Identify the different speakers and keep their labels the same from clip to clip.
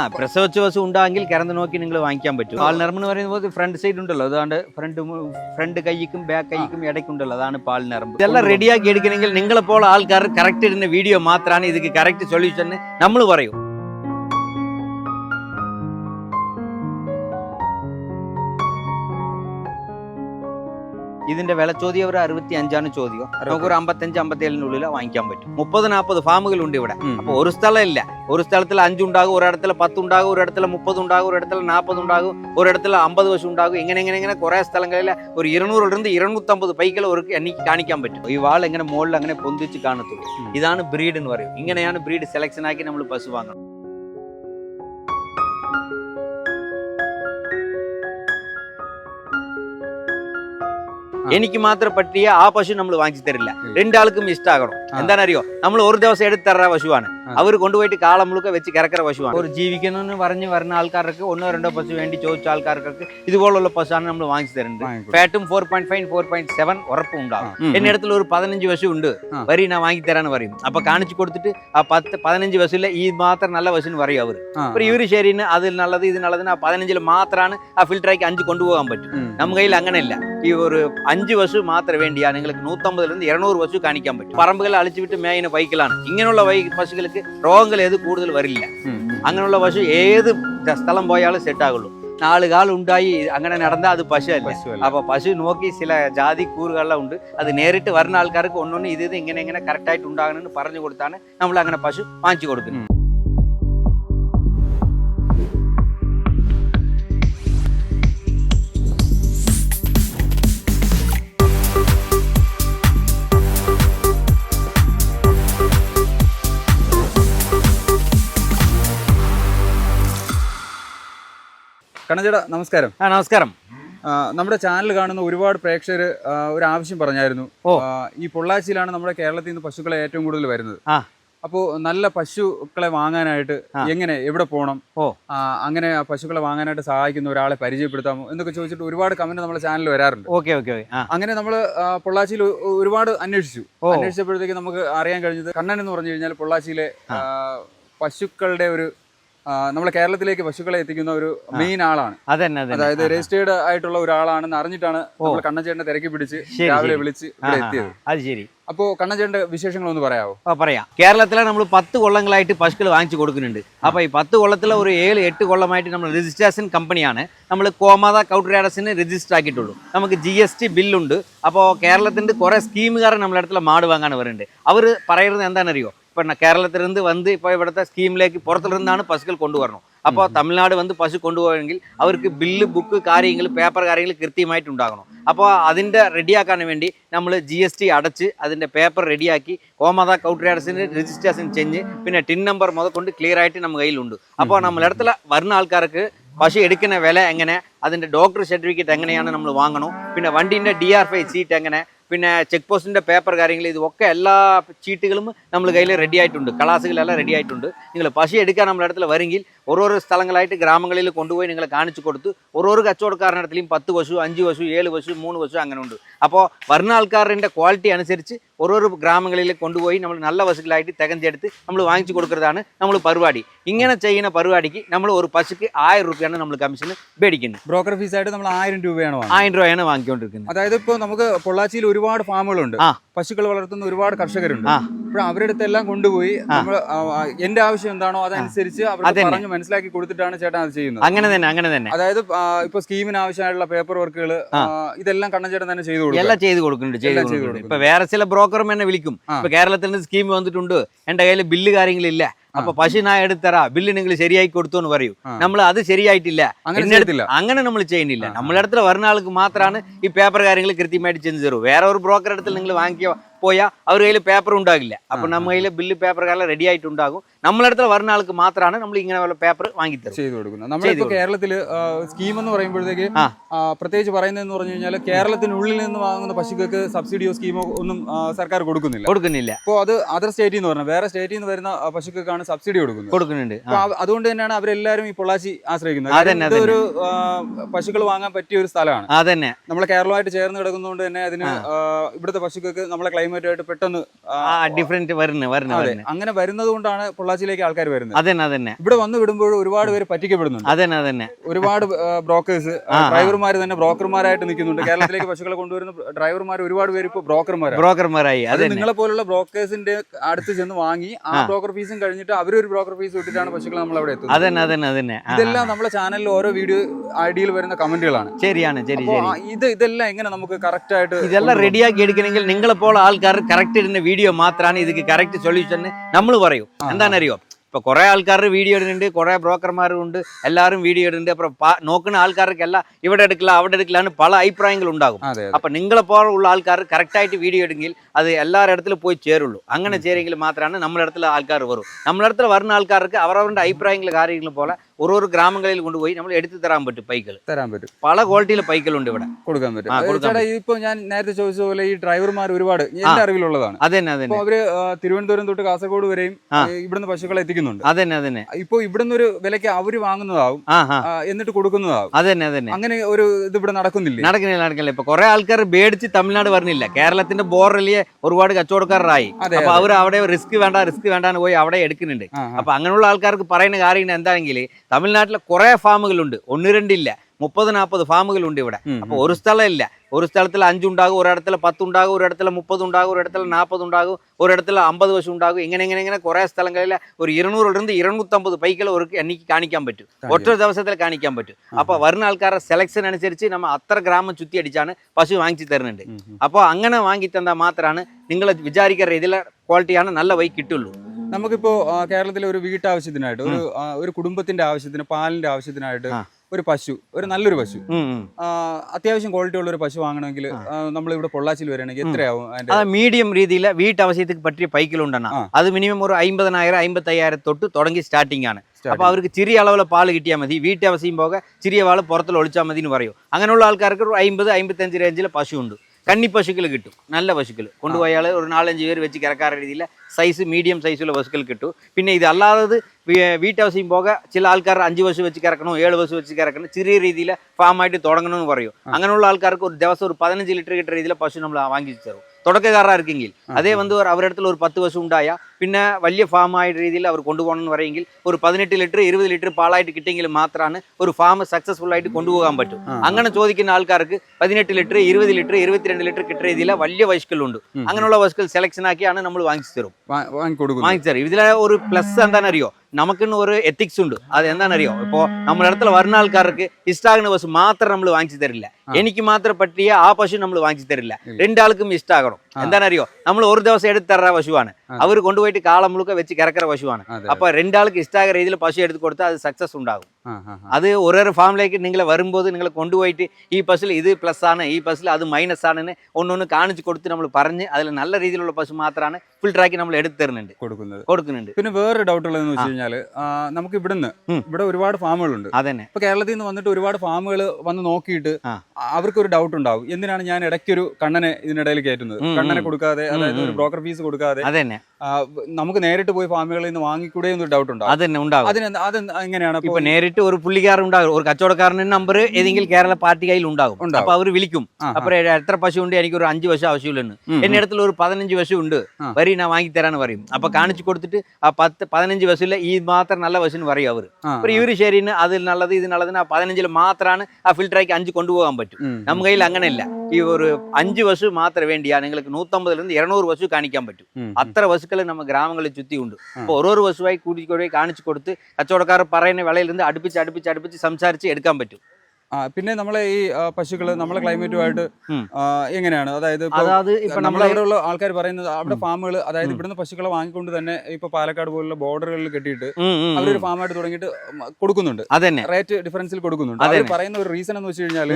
Speaker 1: ആ പ്രസവിച്ച ഉണ്ടെങ്കിൽ ഉണ്ടാങ്കിൽ കിടന്ന് നോക്കി നിങ്ങൾ വാങ്ങിക്കാൻ പറ്റും. പാൽ നിറം എന്ന് പറയുമ്പോൾ ഫ്രണ്ട് സൈഡ് ഉണ്ടല്ലോ അതാണ്ട് ഫ്രണ്ട് ഫ്രണ്ട് കൈക്കും ബാക്ക് കൈക്കും ഇടയ്ക്കുണ്ടല്ലോ അതാണ് പാൽ നിറമ്പ്. ഇതെല്ലാം റെഡിയാക്കി എടുക്കണമെങ്കിൽ നിങ്ങളെപ്പോൾ ആൾക്കാർ കറക്റ്റ് ഇടുന്ന വീഡിയോ മാത്രമാണ് ഇതിക്ക് കറക്റ്റ് സൊല്യൂഷൻ നമ്മൾ പറയും. ഇതിന്റെ വില ചോദ്യം ഒരു അറുപത്തി അഞ്ചാണ് ചോദ്യം. നമുക്ക് ഒരു അമ്പത്തഞ്ച് അമ്പത്തിയേഴിനുള്ളിൽ വാങ്ങിക്കാൻ പറ്റും. മുപ്പത് നാൽപ്പത് ഫാമുകളുണ്ട് ഇവിടെ. അപ്പൊ ഒരു സ്ഥലം ഇല്ല ഒരു സ്ഥലത്തിൽ അഞ്ചുണ്ടാകും ഒരിടത്തിൽ പത്തുണ്ടാകും ഒരിടത്തിൽ മുപ്പത് ഉണ്ടാകും ഒരിടത്തിൽ നാൽപ്പത് ഉണ്ടാകും ഒരിടത്തിൽ അമ്പത് വശം ഉണ്ടാകും ഇങ്ങനെ ഇങ്ങനെ ഇങ്ങനെ കുറെ സ്ഥലങ്ങളിൽ ഒരു ഇരുന്നൂറിലിருந்து ഇരുന്നൂറ്റമ്പത് പൈക്കൾ ഒരു എനിക്ക് കാണിക്കാൻ പറ്റും. ഈ വാൾ എങ്ങനെ മുകളിൽ അങ്ങനെ പൊന്തിച്ച് കാണത്തുള്ളൂ. ഇതാണ് ബ്രീഡ് എന്ന് പറയും ഇങ്ങനെയാണ് ബ്രീഡ് സെലക്ഷൻ ആക്കി നമ്മൾ പശു വാങ്ങണം. എനിക്ക് മാത്രം പറ്റിയ ആ പശു നമ്മൾ വാങ്ങിച്ചു തരില്ല
Speaker 2: ഉം.
Speaker 1: രണ്ടാൾക്കും ഇഷ്ടമാകണം
Speaker 2: ആ.
Speaker 1: എന്താണെന്നറിയോ നമ്മൾ ഒരു ദിവസം എടുത്തറ പശുവാണ് അവർ കൊണ്ടുപോയിട്ട് കാളം മുഴുക്ക വെച്ച് കിറക്കിற പശുവാണ് ഒരു ജീവിക്കണമെന്ന് പറഞ്ഞ് വരുന്ന ആൾക്കാർക്ക് ഒന്നോ രണ്ടോ പശു വേണ്ടി ചോദിച്ച ആൾക്കാർക്ക് ഇതുപോലുള്ള പശുവാണ് നമ്മൾ വാങ്ങിച്ചു തരുന്നത് ഫാറ്റും four point five four point seven ഉറപ്പും ഉണ്ടാവും എന്റെ അടുത്തുള്ള ഒരു പതിനഞ്ച് പശു ഉണ്ട് വരി ഞാൻ വാങ്ങി തരാന്ന് പറയും അപ്പൊ കാണിച്ചു കൊടുത്തിട്ട് ആ പത്ത് പതിനഞ്ച് പശുവിലെ ഈ മാത്രം നല്ല പശുന്ന് പറയും അവർ അപ്പൊ ഇവര് ശരിന് അതിൽ നല്ലത് ഇത് നല്ലതിന് ആ പതിനഞ്ചിൽ മാത്രമാണ് ആ ഫിൽറ്ററാക്കി അഞ്ച് കൊണ്ടുപോകാൻ പറ്റും നമ്മുടെ കയ്യിൽ അങ്ങനെയല്ല ഈ ഒരു അഞ്ച് പശു മാത്രം വേണ്ടിയാണ് നിങ്ങൾക്ക് നൂറ്റമ്പതിൽ നിന്ന് ഇരുന്നൂറ് പശു കാണിക്കാൻ പറ്റും പറമ്പുകൾ അழிച്ചു വിട്ട് മേയുന്ന പൈക്കലാണ് ഇങ്ങനെയുള്ള വൈ പശുക്കൾക്ക് രോഗങ്ങൾ ഏത് കൂടുതൽ വരില്ല. അങ്ങനെയുള്ള പശു ഏത് സ്ഥലം പോയാലും സെറ്റ് ആകുള്ളൂ നാല് കാൽ ഉണ്ടായി അങ്ങനെ നടന്നാൽ അത് പശു അല്ല. അപ്പൊ പശു നോക്കി ചില ജാതി കൂറുകളെല്ലാം ഉണ്ട്. അത് നേരിട്ട് വരുന്ന ആൾക്കാർക്ക് ഒന്നൊന്ന് ഇത് ഇത് ഇങ്ങനെ ഇങ്ങനെ കറക്റ്റായിട്ട് ഉണ്ടാകണമെന്ന് പറഞ്ഞു കൊടുത്താണ് നമ്മൾ അങ്ങനെ പശു വാങ്ങിച്ചു കൊടുക്കുന്നത്.
Speaker 2: കണ്ണഞ്ചേട്ടാ നമസ്കാരം.
Speaker 1: ആ നമസ്കാരം.
Speaker 2: നമ്മുടെ ചാനൽ കാണുന്ന ഒരുപാട് പ്രേക്ഷകർ ഒരു ആവശ്യം പറഞ്ഞായിരുന്നു. ഈ പൊള്ളാച്ചിയിലാണ് നമ്മുടെ കേരളത്തിൽ നിന്ന് പശുക്കളെ ഏറ്റവും കൂടുതൽ വരുന്നത്. അപ്പോൾ നല്ല പശുക്കളെ വാങ്ങാനായിട്ട് എങ്ങനെ എവിടെ പോകണം
Speaker 1: ഓ.
Speaker 2: അങ്ങനെ ആ പശുക്കളെ വാങ്ങാനായിട്ട് സഹായിക്കുന്ന ഒരാളെ പരിചയപ്പെടുത്താമോ എന്നൊക്കെ ചോദിച്ചിട്ട് ഒരുപാട് കമന്റ് നമ്മുടെ ചാനലിൽ വരാറുണ്ട്.
Speaker 1: ഓക്കെ ഓക്കെ
Speaker 2: അങ്ങനെ നമ്മൾ പൊള്ളാച്ചിയിൽ ഒരുപാട് അന്വേഷിച്ചു. അന്വേഷിച്ചപ്പോഴത്തേക്ക് നമുക്ക് അറിയാൻ കഴിഞ്ഞത് കണ്ണൻ എന്ന് പറഞ്ഞു കഴിഞ്ഞാൽ പൊള്ളാച്ചിയിലെ പശുക്കളുടെ ഒരു ആ, നമ്മളെ കേരളത്തിലേക്ക് പശുക്കളെ എത്തിക്കുന്ന ഒരു മെയിൻ ആളാണ്. അതായത്. രജിസ്റ്റേർഡ് ആയിട്ടുള്ള ഒരാളാണെന്ന് അറിഞ്ഞിട്ടാണ്. നമ്മൾ കണ്ണഞ്ചേട്ടനെ തിരക്കി പിടിച്ച് രാവിലെ വിളിച്ച് ഇവിടെ എത്തിയത്.
Speaker 1: അത് ശരി.
Speaker 2: അപ്പോ കണ്ണഞ്ചേട്ടന്റെ വിശേഷങ്ങൾ ഒന്ന് പറയാമോ
Speaker 1: ആ, പറയാം. കേരളത്തിലെ നമ്മൾ പത്ത് കൊള്ളങ്ങളായിട്ട് പശുക്കൾ വാങ്ങിച്ചു കൊടുക്കുന്നുണ്ട്. അപ്പൊ ഈ പത്ത് കൊള്ളത്തിലെ ഒരു ഏഴ് എട്ട് കൊള്ളമായിട്ട് നമ്മൾ രജിസ്ട്രേഷൻ കമ്പനിയാണ് നമ്മൾ കോമാത കൗട്ടറാഡസിന് രജിസ്റ്റർ ആക്കിയിട്ടുള്ളൂ. നമുക്ക് ജി എസ് ടി ബില്ലുണ്ട്. അപ്പോൾ കേരളത്തിന്റെ കുറേ സ്കീമുകാരൻ നമ്മളെ അടുത്തുള്ള മാട് വാങ്ങാൻ വരുന്നുണ്ട്. അവർ പറയുന്നത് എന്താണെന്നറിയോ? இப்போ நான் കേരളത്തിലിருந்து വന്ന് ഇപ്പോൾ ഇവിടുത്തെ സ്കീമിലേക്ക് പുറത്തുനിന്നാണ് പശുക്കൾ കൊണ്ടുവരണം അപ്പോൾ തമിഴ്നാട് വന്ന് പശു കൊണ്ടുപോയെങ്കിൽ അവർക്ക് ബില്ല് ബുക്ക് കാര്യങ്ങൾ പേപ്പർ കാര്യങ്ങൾ കൃത്യമായിട്ടുണ്ടാകണം അപ്പോൾ അതിന്റെ റെഡിയാക്കാൻ വേണ്ടി നമ്മൾ ജി എസ് ടി അടച്ച് അതിന്റെ പേപ്പർ റെഡിയാക്കി കോമത കൗട്ടറിയാഡ്സിന്റെ രജിസ്ട്രേഷൻ ചെഞ്ഞ് പിന്നെ ടിൻ നമ്പർ മുതൽക്കൊണ്ട് ക്ലിയർ ആയിട്ട് നമ്മുടെ കയ്യിലുണ്ട്. അപ്പോൾ നമ്മളിടത്തിൽ വരുന്ന ആൾക്കാർക്ക് പശു എടുക്കുന്ന വില എങ്ങനെ അതിന്റെ ഡോക്ടർ സർട്ടിഫിക്കറ്റ് എങ്ങനെയാണ് നമ്മൾ വാങ്ങണം പിന്നെ വണ്ടീന്റെ ഡി ആർ ഫൈ സീറ്റ് എങ്ങനെ പിന്നെ ചെക്ക് പോസ്റ്റിന്റെ പേപ്പർ കാര്യങ്ങൾ ഇതൊക്കെ എല്ലാ ചീട്ടുകളും നമ്മൾ കയ്യിൽ റെഡി ആയിട്ടുണ്ട്. കളാസുകളെല്ലാം റെഡി ആയിട്ടുണ്ട്. നിങ്ങൾ പശി എടുക്കാൻ നമ്മുടെ അടുത്തിൽ വരുമെങ്കിൽ ഓരോരോ സ്ഥലങ്ങളായിട്ട് ഗ്രാമങ്ങളിൽ കൊണ്ടുപോയി നിങ്ങളെ കാണിച്ചു കൊടുത്ത്. ഓരോരോ കച്ചവടക്കാരുടെ ഇടത്തിലും പത്ത് പശു അഞ്ച് പശു ഏഴ് പശു മൂന്ന് പശു അങ്ങനെ ഉണ്ട്. അപ്പോൾ വരുന്ന ആൾക്കാരുടെ ക്വാളിറ്റി അനുസരിച്ച് ഓരോരോ ഗ്രാമങ്ങളിൽ കൊണ്ടുപോയി നമ്മൾ നല്ല പശുക്കളായിട്ട് തികഞ്ഞെടുത്ത് നമ്മൾ വാങ്ങിച്ചു കൊടുക്കുന്നതാണ് നമ്മൾ പരിപാടി. ഇങ്ങനെ ചെയ്യുന്ന പരിപാടിക്ക് നമ്മൾ ഒരു പശുക്ക് ആയിരം രൂപയാണ് നമ്മൾ കമ്മീഷൻ മേടിക്കുന്നത്.
Speaker 2: ബ്രോക്കർ ഫീസ് ആയിട്ട് നമ്മൾ ആയിരം രൂപയാണ്
Speaker 1: ആയിരം രൂപയാണ് വാങ്ങിക്കൊണ്ടിരിക്കുന്നത്.
Speaker 2: അതായത് ഇപ്പോൾ നമുക്ക് പൊള്ളാച്ചിയിൽ ഒരുപാട് ഫാമുകളുണ്ട്.
Speaker 1: ആ.
Speaker 2: പശുക്കൾ വളർത്തുന്ന ഒരുപാട് കർഷകരുണ്ട്. അപ്പോൾ അവരുടെ അടുത്തെല്ലാം കൊണ്ടുപോയി നമ്മൾ എന്റെ ആവശ്യം എന്താണോ അതനുസരിച്ച്
Speaker 1: അവർ
Speaker 2: പറഞ്ഞു മനസ്സിലാക്കി കൊടുത്തിട്ടാണ് ചേട്ടൻ അത് ചെയ്യുന്നത്.
Speaker 1: അങ്ങനെ തന്നെ അങ്ങനെ തന്നെ.
Speaker 2: അതായത് ഇപ്പൊ സ്കീമിന് ആവശ്യമായിട്ടുള്ള പേപ്പർ വർക്കുകൾ ഇതെല്ലാം കണ്ണൻ ചേട്ടൻ തന്നെ ചെയ്തു കൊടുക്കും
Speaker 1: എല്ലാം ചെയ്തു കൊടുക്കുന്നുണ്ട് ചെയ്തു കൊടുക്കുന്നുണ്ട്. ഇപ്പൊ വേറെ ചില ബ്രോക്കറും എന്നെ വിളിക്കും. ഇപ്പൊ കേരളത്തിൽ നിന്ന് സ്കീം വന്നിട്ടുണ്ട് എന്റെ കയ്യിൽ ബില്ല് കാര്യങ്ങളില്ല. അപ്പൊ പശു ഞാൻ എടുത്തരാ ബില്ല് നിങ്ങൾ ശരിയായി കൊടുത്തു എന്ന് പറയൂ. നമ്മൾ അത് ശരിയായിട്ടില്ല.
Speaker 2: അങ്ങനെ
Speaker 1: അങ്ങനെ നമ്മൾ ചെയ്യുന്നില്ല. നമ്മളെ അടുത്ത് വരുന്ന ആൾക്ക് മാത്രമാണ് ഈ പേപ്പർ കാര്യങ്ങൾ കൃത്യമായിട്ട് ചെന്ന് തരും വേറെ ഒരു ബ്രോക്കർ അടുത്ത് നിങ്ങൾ വാങ്ങിയ പോയാൽ അവർ കയ്യിൽ പേപ്പർ ഉണ്ടാകില്ല. അപ്പൊ
Speaker 2: നമ്മൾ
Speaker 1: നമ്മ കയ്യിൽ ബില്ല് പേപ്പർ കാലം റെഡി ആയിട്ടുണ്ടാകും. ഉണ്ടാകും നമ്മളടുത്ത് വരുന്ന ആൾക്ക് മാത്രമാണ് നമ്മൾ ഇങ്ങനെ പോലെ പേപ്പർ വാങ്ങി
Speaker 2: ചെയ്തു കൊടുക്കുന്നത്. നമ്മളിപ്പോ
Speaker 1: കേരളത്തിൽ
Speaker 2: കേരളത്തിൽ സ്കീം എന്ന് പറയുമ്പോഴത്തേക്ക് പ്രത്യേകിച്ച് പറയുന്നതെന്ന് പറഞ്ഞു കഴിഞ്ഞാൽ കേരളത്തിനുള്ളിൽ നിന്ന് വാങ്ങുന്ന പശുക്കൾക്ക് സബ്സിഡിയോ സ്കീമോ ഒന്നും സർക്കാർ കൊടുക്കുന്നില്ല.
Speaker 1: കൊടുക്കുന്നില്ല.
Speaker 2: അപ്പോൾ അത് അതർ സ്റ്റേറ്റിൽ നിന്ന് പറഞ്ഞാൽ വേറെ സ്റ്റേറ്റിൽ നിന്ന് വരുന്ന പശുക്കൾക്കാണ് സബ്സിഡി കൊടുക്കുന്നത്.
Speaker 1: കൊടുക്കുന്നുണ്ട്.
Speaker 2: അതുകൊണ്ട് തന്നെയാണ് അവരെല്ലാരും ഈ പൊള്ളാച്ചി ആശ്രയിക്കുന്നത്. ഇതൊരു പശുക്കൾ വാങ്ങാൻ പറ്റിയ ഒരു സ്ഥലമാണ്.
Speaker 1: അതന്നെ.
Speaker 2: നമ്മളെ കേരളമായിട്ട് ചേർന്ന് കിടക്കുന്നതുകൊണ്ട് തന്നെ അതിന് ഇവിടുത്തെ പശുക്കൾക്ക് നമ്മളെ ക്ലൈമറ്റ് ക്ലൈമറ്റുമായിട്ട് പെട്ടെന്ന്
Speaker 1: ഡിഫറെന്റ്
Speaker 2: വരുന്നത്
Speaker 1: വരുന്നത്
Speaker 2: അങ്ങനെ വരുന്നത് കൊണ്ടാണ് പൊള്ളാച്ചിയിലേക്ക് ആൾക്കാർ വരുന്നത്.
Speaker 1: അതന്നെ അതന്നെ.
Speaker 2: ഇവിടെ വന്ന് വിടുമ്പോൾ ഒരുപാട് പേര് പറ്റിക്കപ്പെടുന്നുണ്ട്.
Speaker 1: അതന്നെ അതന്നെ.
Speaker 2: ഒരുപാട് ബ്രോക്കേഴ്സ്. ഡ്രൈവർമാർ തന്നെ ബ്രോക്കർമാരായിട്ട് നിൽക്കുന്നുണ്ട്. കേരളത്തിലേക്ക് പശുക്കളെ കൊണ്ടുവരുന്ന ഡ്രൈവർമാർ ഒരുപാട് പേര് ഇപ്പോൾ ബ്രോക്കർമാരാണ്
Speaker 1: ബ്രോക്കർമാരായി
Speaker 2: അത് നിങ്ങളെ പോലുള്ള ബ്രോക്കേഴ്സിന്റെ അടുത്ത് ചെന്ന് വാങ്ങി ആ ബ്രോക്കർ ഫീസും കഴിഞ്ഞിട്ട് അവരൊരു ബ്രോക്കർ ഫീസ് ഇട്ടിട്ടാണ് പശുക്കളെ നമ്മൾ അവിടെ എത്തുന്നത്.
Speaker 1: അതന്നെ അതന്നെ അതന്നെ.
Speaker 2: ഇതെല്ലാം നമ്മുടെ ചാനലിൽ ഓരോ വീഡിയോ ഐഡിയിൽ വരുന്ന കമന്റുകളാണ്.
Speaker 1: ശരിയാണ് ശരി ശരി.
Speaker 2: ഇത് ഇതെല്ലാം എങ്ങനെ നമുക്ക് കറക്റ്റ് ആയിട്ട്
Speaker 1: ഇതെല്ലാം റെഡിയാക്കി എടുക്കണമെങ്കിൽ നിങ്ങളെപ്പോൾ ആൾക്കാർ കറക്റ്റ് ഇടുന്ന വീഡിയോ മാത്രമാണ് ഇതിക്ക് കറക്റ്റ് സൊല്യൂഷൻ നമ്മൾ പറയൂ. എന്താണെന്നറിയോ? ഇപ്പൊ കുറെ ആൾക്കാർ വീഡിയോ ഇടുന്നുണ്ട് കുറെ ബ്രോക്കർമാരുണ്ട് എല്ലാവരും വീഡിയോ ഇടുന്നുണ്ട്. അപ്പുറം നോക്കുന്ന ആൾക്കാർക്കല്ല ഇവിടെ എടുക്കില്ല അവിടെ എടുക്കില്ല പല അഭിപ്രായങ്ങൾ ഉണ്ടാകും. അപ്പൊ നിങ്ങളെ പോലുള്ള ആൾക്കാർ കറക്റ്റായിട്ട് വീഡിയോ ഇടുമെങ്കിൽ അത് എല്ലാവരുടെ പോയി ചേരുള്ളൂ. അങ്ങനെ ചേരെങ്കിൽ മാത്രമാണ് നമ്മുടെ അടുത്തുള്ള ആൾക്കാർ വരും. നമ്മുടെ അടുത്ത് വരുന്ന ആൾക്കാർക്ക് അവരവരുടെ അഭിപ്രായങ്ങൾ കാര്യങ്ങൾ പോലെ ഒരു ഒരു ഗ്രാമങ്ങളിൽ കൊണ്ടുപോയി നമ്മൾ എടുത്തു തരാൻ പറ്റും പൈക്കൾ.
Speaker 2: തരാൻ പറ്റും.
Speaker 1: പല ക്വാളിറ്റിയിലെ പൈക്കളുണ്ട് ഇവിടെ.
Speaker 2: കൊടുക്കാൻ പറ്റും. ഇപ്പൊ ഞാൻ നേരത്തെ ചോദിച്ച പോലെ ഈ ഡ്രൈവർമാർ ഒരുപാട് എന്റെ അറിവിലുള്ളതാണ്.
Speaker 1: അതന്നെ
Speaker 2: അതെ
Speaker 1: അതന്നെ
Speaker 2: അവർ തിരുവനന്തപുരം തൊട്ട് കാസർഗോഡ് വരെയും ഇവിടുന്ന് പശുക്കളെ എത്തിക്കുന്നുണ്ട്.
Speaker 1: അതന്നെ അതന്നെ
Speaker 2: ഇപ്പൊ ഇവിടുന്ന് ഒരു വിലക്ക് അവർ വാങ്ങുന്നതാവും. എന്നിട്ട് കൊടുക്കുന്നതാവും.
Speaker 1: അതന്നെ അതന്നെ
Speaker 2: അങ്ങനെ ഒരു ഇത് ഇവിടെ നടക്കുന്നില്ല?
Speaker 1: നടക്കുന്നില്ല നടക്കുന്നില്ല. ഇപ്പൊ കുറെ ആൾക്കാർ പേടിച്ച് തമിഴ്നാട് വരുന്നില്ല കേരളത്തിന്റെ ബോർഡറിലെ ഒരുപാട് കച്ചവടക്കാരായി.
Speaker 2: അതെ,
Speaker 1: അപ്പൊ അവർ അവിടെ റിസ്ക് വേണ്ട റിസ്ക് വേണ്ടാന്ന് പോയി അവിടെ എടുക്കുന്നുണ്ട്. അപ്പൊ അങ്ങനെയുള്ള ആൾക്കാർക്ക് പറയുന്ന കാര്യം എന്താണെങ്കിൽ തമിഴ്നാട്ടിൽ കുറേ ഫാമുകളുണ്ട്. ഒന്ന് രണ്ടില്ല. മുപ്പത് നാൽപ്പത് ഫാമുകളുണ്ട് ഇവിടെ. അപ്പോൾ ഒരു സ്ഥലമില്ല. ഒരു സ്ഥലത്തിൽ അഞ്ചുണ്ടാകും ഒരിടത്തിൽ പത്തുണ്ടാകും ഒരിടത്തിൽ മുപ്പതുണ്ടാകും ഒരിടത്തിൽ നാൽപ്പതുണ്ടാകും ഒരിടത്തിൽ അമ്പത് വശം ഉണ്ടാകും ഇങ്ങനെ ഇങ്ങനെ ഇങ്ങനെ കുറേ സ്ഥലങ്ങളിൽ ഒരു ഇരുന്നൂറിലിருந்து ഇരുന്നൂറ്റമ്പത് പൈക്കിൽ ഒരു എനിക്ക് കാണിക്കാൻ പറ്റും. ഒറ്റ ദിവസത്തിൽ കാണിക്കാൻ പറ്റും. അപ്പോൾ വരുന്ന ആൾക്കാരുടെ സെലക്ഷൻ അനുസരിച്ച് നമ്മൾ അത്ര ഗ്രാമം ചുറ്റി അടിച്ചാണ് പശു വാങ്ങിച്ചു തരുന്നുണ്ട്. അപ്പോൾ അങ്ങനെ വാങ്ങി തന്നാൽ മാത്രമാണ് നിങ്ങൾ വിചാരിക്കുന്ന രീതിയിലെ ക്വാളിറ്റിയാണ് നല്ല വൈ കിട്ടുള്ളൂ.
Speaker 2: നമുക്കിപ്പോ കേരളത്തിലെ ഒരു വീട്ടാവശ്യത്തിനായിട്ട് ഒരു ഒരു കുടുംബത്തിന്റെ ആവശ്യത്തിന് പാലിന്റെ ആവശ്യത്തിനായിട്ട് ഒരു പശു ഒരു നല്ലൊരു പശു. അത്യാവശ്യം ക്വാളിറ്റി ഉള്ള ഒരു പശു വാങ്ങണമെങ്കിൽ നമ്മൾ ഇവിടെ പൊള്ളാച്ചിൽ വരണമെങ്കിൽ എത്രയാവും
Speaker 1: മീഡിയം രീതിയിൽ വീട്ടാവശ്യത്തിന് പറ്റിയ പൈക്കിലുണ്ടെണ്ണ അത് മിനിമം ഒരു അമ്പതിനായിരം അമ്പത്തയ്യായിരം തൊട്ട് തുടങ്ങി സ്റ്റാർട്ടിംഗ് ആണ്. അപ്പോൾ അവർക്ക് ചെറിയ അളവിൽ പാൽ കിട്ടിയാൽ മതി. വീട്ടാവശ്യം പോകെ ചെറിയ വാൾ പുറത്തിൽ ഒളിച്ചാൽ മതി എന്ന് പറയും. അങ്ങനെയുള്ള ആൾക്കാർക്ക് ഒരു അമ്പത് അമ്പത്തഞ്ച് റേഞ്ചിലെ പശു ഉണ്ട്. കന്നി പശുക്കൾ കിട്ടും നല്ല പശുക്കൾ കൊണ്ടുപോയാൽ ഒരു നാലഞ്ച് പേര് വെച്ച് കിടക്കാറ് രീതിയിൽ സൈസ് മീഡിയം സൈസുള്ള പശുക്കൾ കിട്ടും പിന്നെ ഇത് അല്ലാതെ വീട്ടാവശ്യം പോകെ ചില ആൾക്കാർ അഞ്ച് പശു വെച്ച് കിടക്കണോ ഏഴ് പശു വെച്ച് കിടക്കണം ചെറിയ രീതിയിൽ ഫാമായിട്ട് തുടങ്ങണമെന്ന് പറയും. അങ്ങനെയുള്ള ആൾക്കാർക്ക് ഒരു ദിവസം ഒരു പതിനഞ്ച് ലിറ്റർ കിട്ടുന്ന രീതിയിൽ പശു നമ്മൾ വാങ്ങി തരും തുടക്കക്കാരാ ഇരുക്കെങ്കിൽ അതേ വന്ന് അവരുടെ അടുത്തുള്ള ഒരു പത്ത് പശു ഉണ്ടായ പിന്നെ വലിയ ഫാമായ രീതിയിൽ അവർ കൊണ്ടുപോകണമെന്ന് പറയെങ്കിൽ ഒരു പതിനെട്ട് ലിറ്റർ ഇരുപത് ലിറ്റർ പാളായിട്ട് കിട്ടിയെങ്കിൽ മാത്രമാണ് ഒരു ഫാം സക്സസ്ഫുൾ ആയിട്ട് കൊണ്ടുപോകാൻ പറ്റും അങ്ങനെ ചോദിക്കുന്ന ആൾക്കാർക്ക് പതിനെട്ട് ലിറ്റർ ഇരുപത് ലിറ്റർ ഇരുപത്തിരണ്ട് ലിറ്റർ കിട്ടുന്ന രീതിയിലെ വലിയ പശുക്കളുണ്ട് അങ്ങനെയുള്ള പശുക്കൾ സെലക്ഷൻ ആക്കിയാണ് നമ്മൾ വാങ്ങിച്ചു തരും വാങ്ങിച്ചു തരും ഇതിലെ ഒരു പ്ലസ് എന്താണെന്നറിയോ നമുക്കിന്ന് ഒരു എത്തിക്സ് ഉണ്ട് അത് എന്താണെന്നറിയോ ഇപ്പോൾ നമ്മുടെ ഇടത്തിൽ വരുന്ന ആൾക്കാർക്ക് ഇഷ്ടാകുന്ന പശു മാത്രം നമ്മൾ വാങ്ങിച്ചു തരില്ല
Speaker 2: ആ.
Speaker 1: എനിക്ക് മാത്രം പറ്റിയ ആ പശു നമ്മൾ വാങ്ങിച്ചു തരില്ല
Speaker 2: ഇല്ല.
Speaker 1: രണ്ടാൾക്കും ഇഷ്ടാകണം
Speaker 2: ആ.
Speaker 1: എന്താണെന്നറിയോ? നമ്മൾ ഒരു ദിവസം എടുത്ത് തരുന്ന പശുവാണ് അവർ കൊണ്ടുപോയിട്ട് കാളം മുളുക്ക വെച്ച് കിടക്കുന്ന പശുവാണ്. അപ്പൊ രണ്ടാൾക്ക് ഇഷ്ടാക രീതിയിൽ പശു എടുത്ത് കൊടുത്താൽ അത് സക്സസ് ഉണ്ടാകും. അത് ഓരോരോ ഫാമിലേക്ക് നിങ്ങൾ വരുമ്പോൾ നിങ്ങൾ കൊണ്ടുപോയിട്ട് ഈ പശുവിൽ ഇത് പ്ലസ് ആണ് ഈ പശുവിൽ അത് മൈനസ് ആണെന്ന് ഒന്നൊന്ന് കാണിച്ചു കൊടുത്ത് നമ്മൾ പറഞ്ഞ് അതിൽ നല്ല രീതിയിലുള്ള പശു മാത്രമാണ് ഫിൽട്ടറാക്കി നമ്മൾ എടുത്ത് തരുന്നുണ്ട്
Speaker 2: കൊടുക്കുന്നത്.
Speaker 1: കൊടുക്കുന്നുണ്ട്.
Speaker 2: പിന്നെ വേറെ ഡൗട്ട് ഉള്ളതെന്ന് വെച്ച് കഴിഞ്ഞാൽ നമുക്ക് ഇവിടുന്ന് ഇവിടെ ഒരുപാട് ഫാമുകളുണ്ട്
Speaker 1: അതന്നെ.
Speaker 2: ഇപ്പൊ കേരളത്തിൽ നിന്ന് വന്നിട്ട് ഒരുപാട് ഫാമുകൾ വന്ന് നോക്കിയിട്ട്. അവർക്ക് ഒരു ഡൗട്ട് ഉണ്ടാവും എന്തിനാണ് ഞാൻ ഇടയ്ക്കൊരു കണ്ണനെ ഇതിനിടയിൽ കയറ്റുന്നത്?
Speaker 1: ഗവൺമെന്റ്
Speaker 2: കൊടുക്കാതെ അതായത് ഒരു ബ്രോക്കർ ഫീസ് കൊടുക്കാതെ
Speaker 1: അതന്നെ.
Speaker 2: നമുക്ക് നേരിട്ട് പോയി ഫാമുകളിൽ നിന്ന് വാങ്ങിക്കൂടെ എന്നൊരു ഡൗട്ട് ഉണ്ടോ
Speaker 1: അതന്നെ ഉണ്ടാവും.
Speaker 2: അതിന് അത് എങ്ങനെയാണ്
Speaker 1: ഇപ്പൊ നേരിട്ട് ഒരു പുള്ളിക്കാരൻ ഉണ്ടാകും ഒരു കച്ചവടക്കാരന്റെ നമ്പർ ഏതെങ്കിലും കേരള പാർട്ടി കയ്യിൽ ഉണ്ടാകും. അപ്പൊ അവർ വിളിക്കും. അപ്പൊ എത്ര പശു ഉണ്ട്? എനിക്ക് ഒരു അഞ്ച് പശു ആവശ്യമില്ലെന്ന്. എന്റെ അടുത്തിൽ ഒരു പതിനഞ്ച് പശു ഉണ്ട്. വരി ഞാൻ വാങ്ങി തരാന്ന് പറയും. അപ്പൊ കാണിച്ചു കൊടുത്തിട്ട് ആ പത്ത് പതിനഞ്ച് പശുല്ല ഈ മാത്രം നല്ല പശുന്ന് പറയും അവർ അപ്പൊ ഇവർ ശരിന് അതിൽ നല്ലത് ഇത് നല്ലതിന് ആ പതിനഞ്ചിൽ മാത്രമാണ് ആ ഫിൽറ്ററാക്കി അഞ്ച് കൊണ്ടുപോകാൻ പറ്റും. നമ്മുടെ കയ്യിൽ അങ്ങനെയല്ല. ഈ ഒരു അഞ്ച് പശു മാത്രം വേണ്ടിയാണ് നിങ്ങൾക്ക് നൂറ്റമ്പതിലിருந்து ഇരുന്നൂറ് പശു കാണിക്കാൻ പറ്റും. അത്ര പശുക്കളെ നമ്മ ഗ്രാമങ്ങളിൽ ചുറ്റിയുണ്ട്. അപ്പോൾ ഓരോ പശുവായി കൂടി കാണിച്ചു കൊടുത്ത് കച്ചവടക്കാർ പറയുന്ന വിളയിലിருந்து അടുപ്പിച്ച് അടുപ്പിച്ച് അടുപ്പിച്ച് സംസാരിച്ച് എടുക്കാൻ പറ്റും.
Speaker 2: പിന്നെ നമ്മളെ ഈ പശുക്കൾ നമ്മളെ ക്ലൈമറ്റുമായിട്ട് എങ്ങനെയാണ്? അതായത്
Speaker 1: അതായത് ഇപ്പൊ
Speaker 2: നമ്മളവിടെയുള്ള ആൾക്കാർ പറയുന്നത് അവിടെ ഫാമുകൾ അതായത് ഇവിടുന്ന് പശുക്കളെ വാങ്ങിക്കൊണ്ട് തന്നെ ഇപ്പൊ പാലക്കാട് പോലുള്ള ബോർഡറുകളിൽ കെട്ടിയിട്ട് അവരൊരു ഫാമായിട്ട് തുടങ്ങിയിട്ട് കൊടുക്കുന്നുണ്ട്. റേറ്റ് ഡിഫറൻസിൽ കൊടുക്കുന്നുണ്ട്. അവർ പറയുന്ന ഒരു റീസൺ എന്ന് വെച്ച് കഴിഞ്ഞാൽ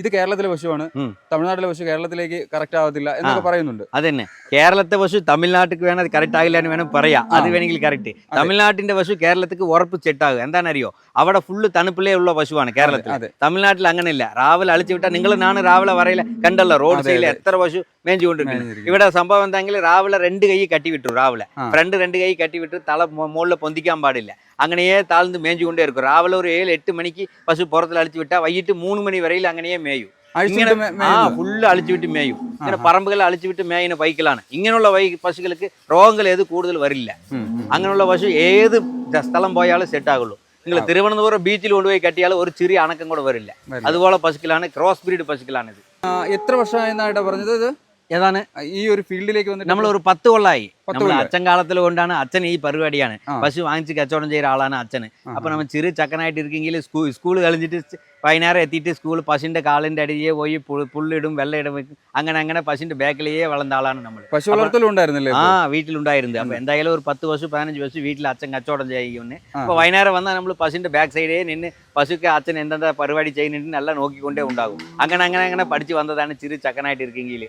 Speaker 2: ഇത് കേരളത്തിലെ പശുവാണ്. തമിഴ്നാട്ടിലെ പശു കേരളത്തിലേക്ക് കറക്റ്റ് ആവത്തില്ല എന്നൊക്കെ പറയുന്നുണ്ട്.
Speaker 1: അതന്നെ. കേരളത്തെ പശു തമിഴ്നാട്ടിക്ക് വേണം അത് കറക്റ്റ് ആകില്ല എന്ന് വേണം പറയാം. അത്. വേണമെങ്കിൽ കറക്റ്റ് തമിഴ്നാട്ടിന്റെ പശു കേരളത്തിക്ക് ഉറപ്പ് സെറ്റാകും എന്താണെന്നറിയോ? അവിടെ ഫുള്ള് തണുപ്പിലേ ഉള്ള പശുവാണ് കേരളത്തിൽ.
Speaker 2: തമിഴ്നാട്ടിൽ
Speaker 1: തമിഴ്നാട്ടിൽ അങ്ങനെയില്ല. രാവിലെ അളിച്ചു വിട്ടാൽ നിങ്ങൾ നാണ് രാവിലെ പറയില്ല കണ്ടല്ലോ? റോഡ് സൈഡിൽ എത്ര പശു മേഞ്ചുകൊണ്ടിരിക്കുന്നു
Speaker 2: കൊണ്ടിട്ടുണ്ട്
Speaker 1: ഇവിടെ സംഭവം എന്താണെങ്കിൽ രാവിലെ രണ്ട് കൈ കട്ടി വിട്ടു രാവിലെ ഫ്രണ്ട് രണ്ട് കൈ കട്ടി വിട്ടു തല മുകളിൽ പൊന്തിക്കാൻ പാടില്ല. അങ്ങനെയേ താഴ്ന്ന് മേഞ്ഞുകൊണ്ടേ இருக்கும் രാവിലെ ഒരു ഏഴ് എട്ട് മണിക്ക് പശു പുറത്തിൽ അടിച്ചു വിട്ടാൽ വൈകിട്ട് മൂന്ന് മണി വരെയിൽ അങ്ങനെയേ മേയും
Speaker 2: അഴിച്ചുവിട്ട്
Speaker 1: ഇങ്ങനെ
Speaker 2: മേ-
Speaker 1: ആ
Speaker 2: മേയുന്നത്.
Speaker 1: ഫുള്ള് അഴിച്ചു വിട്ട് മേയും ഇങ്ങനെ പറമ്പുകൾ അഴിച്ചു വിട്ട് മേയുന്ന പൈക്കിലാണ് ഇങ്ങനെയുള്ള വൈ പശുക്കൾക്ക് രോഗങ്ങൾ ഏത് കൂടുതൽ വരില്ല
Speaker 2: ഉം, ഉം.
Speaker 1: അങ്ങനെയുള്ള പശു ഏത് ദ- സ്ഥലം പോയാലും സെറ്റ് ആകുള്ളൂ നിങ്ങൾ തിരുവനന്തപുരം ബീച്ചിൽ കൊണ്ടുപോയി കെട്ടിയാൽ ഒരു ചെറിയ അണക്കം കൂടെ വരില്ല
Speaker 2: വരില്ല.
Speaker 1: അതുപോലെ പശുക്കളാണ് ക്രോസ് ബ്രീഡ് പശുക്കളാണ് ഇത്
Speaker 2: ആ, എത്ര വർഷമായെന്നായിട്ടാ പറഞ്ഞത് ഇത്
Speaker 1: ഏതാണ്?
Speaker 2: ഈ ഒരു ഫീൽഡിലേക്ക് വന്നിട്ട്
Speaker 1: നമ്മൾ ഒരു പത്ത് കൊള്ളായി. നമ്മൾ. അച്ഛൻ കാലത്തിൽ കൊണ്ടാണ് അച്ഛൻ ഈ പരിപാടിയാണ്. പശു വാങ്ങിച്ച് കച്ചവടം ചെയ്യുന്ന ആളാണ് അച്ഛന്
Speaker 2: ആ,
Speaker 1: അപ്പൊ നമ്മൾ ചെറിയ ചക്കനായിട്ട് ഇരിക്കെങ്കിൽ സ്കൂൾ സ്കൂൾ കളിഞ്ഞിട്ട് വൈകുന്നേരം എത്തിയിട്ട് സ്കൂൾ പശുവിന്റെ കാലിന്റെ അടിയെ പോയി പുള്ളിടും വെള്ളയിടും അങ്ങനെ അങ്ങനെ പശുവിന്റെ ബാക്കിലേ വളർന്ന ആളാണ് നമ്മൾ
Speaker 2: പശു വളർത്തലുണ്ടായിരുന്നില്ല
Speaker 1: ആ വീട്ടിലുണ്ടായിരുന്നു. അപ്പൊ എന്തായാലും ഒരു പത്ത് പശു പതിനഞ്ച് പശു വീട്ടിൽ അച്ഛൻ കച്ചവടം ചെയ്യുന്നു. അപ്പൊ വൈകുന്നേരം വന്നാൽ നമ്മൾ പശുവിന്റെ ബാക്ക് സൈഡേ നിന്ന് പശുക്ക് അച്ഛൻ എന്തെന്താ പരിപാടി ചെയ്യുന്നുണ്ട് നല്ല നോക്കിക്കൊണ്ടേ ഉണ്ടാകും. അങ്ങനെ അങ്ങനെ അങ്ങനെ പഠിച്ചു വന്നതാണ് ചെറിയ ചക്കനായിട്ട് ഇരിക്കെങ്കിൽ.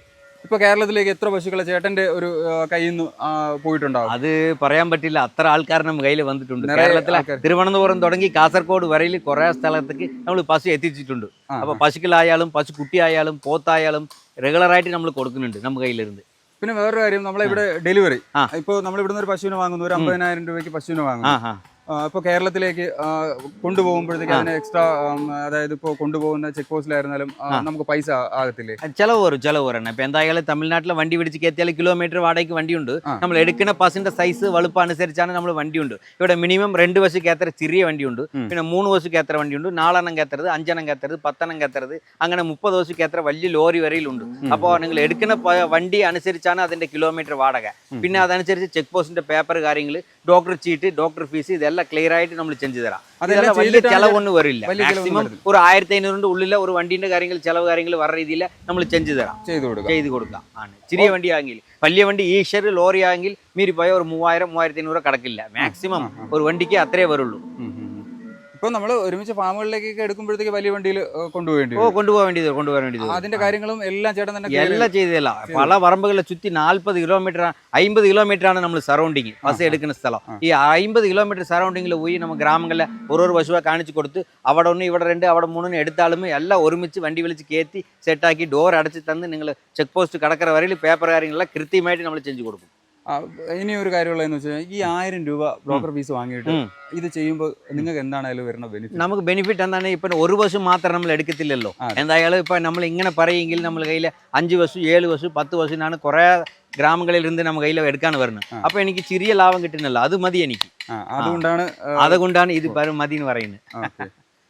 Speaker 2: ഇപ്പൊ കേരളത്തിലേക്ക് എത്ര പശുക്കളെ ചേട്ടന്റെ ഒരു കയ്യിൽ നിന്ന് പോയിട്ടുണ്ടാവും?
Speaker 1: അത് പറയാൻ പറ്റില്ല. അത്ര ആൾക്കാർ നമ്മുടെ കയ്യിൽ വന്നിട്ടുണ്ട്. കേരളത്തിലെ തിരുവനന്തപുരം തുടങ്ങി കാസർഗോഡ് വരയിൽ കുറെ സ്ഥലത്തേക്ക് നമ്മൾ പശു എത്തിച്ചിട്ടുണ്ട്. അപ്പൊ പശുക്കളായാലും പശു കുട്ടിയായാലും പോത്തായാലും റെഗുലറായിട്ട് നമ്മൾ കൊടുക്കുന്നുണ്ട് നമ്മുടെ കയ്യിലിരുന്ന്.
Speaker 2: പിന്നെ വേറൊരു കാര്യം നമ്മളെ ഇവിടെ ഡെലിവറി. ഇപ്പൊ നമ്മൾ ഇവിടുന്ന് ഒരു പശുവിനെ വാങ്ങുന്നു. ഒരു അമ്പതിനായിരം രൂപയ്ക്ക് പശുവിനെ വാങ്ങുന്നു. ഇപ്പോൾ കേരളത്തിലേക്ക് കൊണ്ടുപോകുമ്പോഴത്തേക്ക് അതിന് എക്സ്ട്രാ അതായത് ഇപ്പോൾ കൊണ്ടുപോകുന്ന ചെക്ക് പോസ്റ്റിലായിരുന്നാലും നമുക്ക് പൈസ ആകത്തില്ലേ?
Speaker 1: ചിലവ് വരും ചിലവ് വരണം ഇപ്പം എന്തായാലും തമിഴ്നാട്ടിലെ വണ്ടി പിടിച്ച് കയറ്റിയാൽ കിലോമീറ്റർ വാടകയ്ക്ക് വണ്ടിയുണ്ട്. നമ്മൾ എടുക്കുന്ന ബസ്സിന്റെ സൈസ് വലുപ്പമനുസരിച്ചാണ് നമ്മൾ വണ്ടിയുണ്ട്. ഇവിടെ മിനിമം രണ്ട് ബസ് കയത്ര ചെറിയ വണ്ടിയുണ്ട്. പിന്നെ മൂന്ന് ബസ് കയത്ര വണ്ടിയുണ്ട്. നാലെണ്ണം കയറ്റരുത് അഞ്ചെണ്ണം കയറ്റരുത് പത്തെണ്ണം കയറ്റരുത്. അങ്ങനെ മുപ്പത് ബസ് കയത്ര വലിയ ലോറി വരെയിലുണ്ട്. അപ്പോൾ നിങ്ങൾ എടുക്കുന്ന വണ്ടി അനുസരിച്ചാണ് അതിന്റെ കിലോമീറ്റർ വാടക. പിന്നെ അതനുസരിച്ച് ചെക്ക് പോസ്റ്റിന്റെ പേപ്പർ കാര്യങ്ങൾ ഡോക്ടർ ചീട്ട് ഡോക്ടർ ഫീസ് ഇതെല്ലാം ക്ലിയർ ആയിട്ട് നമ്മൾ ചെഞ്ച് തരാം
Speaker 2: അതെല്ലാം
Speaker 1: വലിയ ചിലവൊന്നും വരില്ല. മാക്സിമം ഒരു ആയിരത്തി അഞ്ഞൂറിന്റെ ഉള്ളിലെ ഒരു വണ്ടിന്റെ കാര്യങ്ങൾ ചിലവ് കാര്യങ്ങൾ വர രീതിയിൽ നമ്മൾ ചെഞ്ച് തരാം
Speaker 2: ചെയ്തു കൊടുക്കാം.
Speaker 1: ചെയ്ത് കൊടുക്കാം. ആണ്. ചെറിയ വണ്ടി ആണെങ്കിൽ വലിയ വണ്ടി ഈശ്വർ ലോറി ആണെങ്കിൽ മീരി പോയ ഒരു മൂവായിരം മൂവായിരത്തി അഞ്ഞൂറ് കടക്കില്ല മാക്സിമം ഒരു വണ്ടിക്ക് അത്രേ വരുള്ളൂ.
Speaker 2: ഇപ്പൊ നമ്മൾ ഒരുമിച്ച് ഫാമുകളിലേക്കൊക്കെ എടുക്കുമ്പോഴത്തേക്ക് വലിയ വണ്ടിയിൽ കൊണ്ടുപോകേണ്ടി
Speaker 1: ഓ
Speaker 2: വരും
Speaker 1: കൊണ്ടുപോകാൻ വേണ്ടിയത് കൊണ്ടുപോകാൻ വേണ്ടിയത്
Speaker 2: അതിന്റെ കാര്യങ്ങളും എല്ലാം ചേട്ടൻ തന്നെ clear
Speaker 1: എല്ലാം ചെയ്തല്ല പല പറമ്പുകളെ ചുറ്റി നാൽപ്പത് കിലോമീറ്റർ അമ്പത് കിലോമീറ്റർ ആണ് നമ്മൾ സറൗണ്ടിങ് ബസ് എടുക്കുന്ന സ്ഥലം ഈ അമ്പത് കിലോമീറ്റർ സറൗണ്ടിങ്ങിൽ പോയി நம்ம ഗ്രാമങ്ങളിലെ ഓരോ പശുവെ കാണിച്ചു കൊടുത്ത് അവിടെ ഒന്ന് ഇവിടെ രണ്ട് അവിടെ മൂന്ന് എടുത്താലും എല്ലാം ഒരുമിച്ച് വണ്ടി വിളിച്ച് കയറ്റി സെറ്റാക്കി ഡോർ അടച്ച് തന്ന് നിങ്ങൾ ചെക്ക് പോസ്റ്റ് കടക്കറ വരയിൽ പേപ്പർ കാര്യങ്ങളെല്ലാം കൃത്യമായിട്ട് നമ്മൾ ചെഞ്ചു കൊടുക്കും
Speaker 2: ആ, ഇനി ഒരു കാര്യമുള്ളതെന്ന് വെച്ചാൽ ഈ ആയിരം രൂപ ബ്രോക്കർ ഫീസ് വാങ്ങിയിട്ട്. ഇത് ചെയ്യുമ്പോൾ നിങ്ങൾക്ക് എന്താണ് അതിൽ വരുന്ന ബെനിഫിറ്റ്
Speaker 1: നമുക്ക് ബെനിഫിറ്റ് എന്താണ് ഇപ്പം ഒരു ബസ് മാത്രം നമ്മൾ എടുക്കത്തില്ലല്ലോ. എന്തായാലും ഇപ്പം നമ്മൾ ഇങ്ങനെ പറയുമെങ്കിൽ നമ്മൾ കയ്യിൽ അഞ്ച് ബസ് ഏഴ് ബസ് പത്ത് ബസ്സിനാണ് കുറേ ഗ്രാമങ്ങളിൽ ഇരുന്ന് നമ്മൾ കയ്യിൽ എടുക്കാൻ വരുന്നത്. അപ്പൊ എനിക്ക് ചെറിയ ലാഭം കിട്ടുന്നല്ലോ. അത് മതി എനിക്ക്.
Speaker 2: അതുകൊണ്ടാണ്
Speaker 1: അതുകൊണ്ടാണ് ഇത് മതി എന്ന് പറയുന്നത്.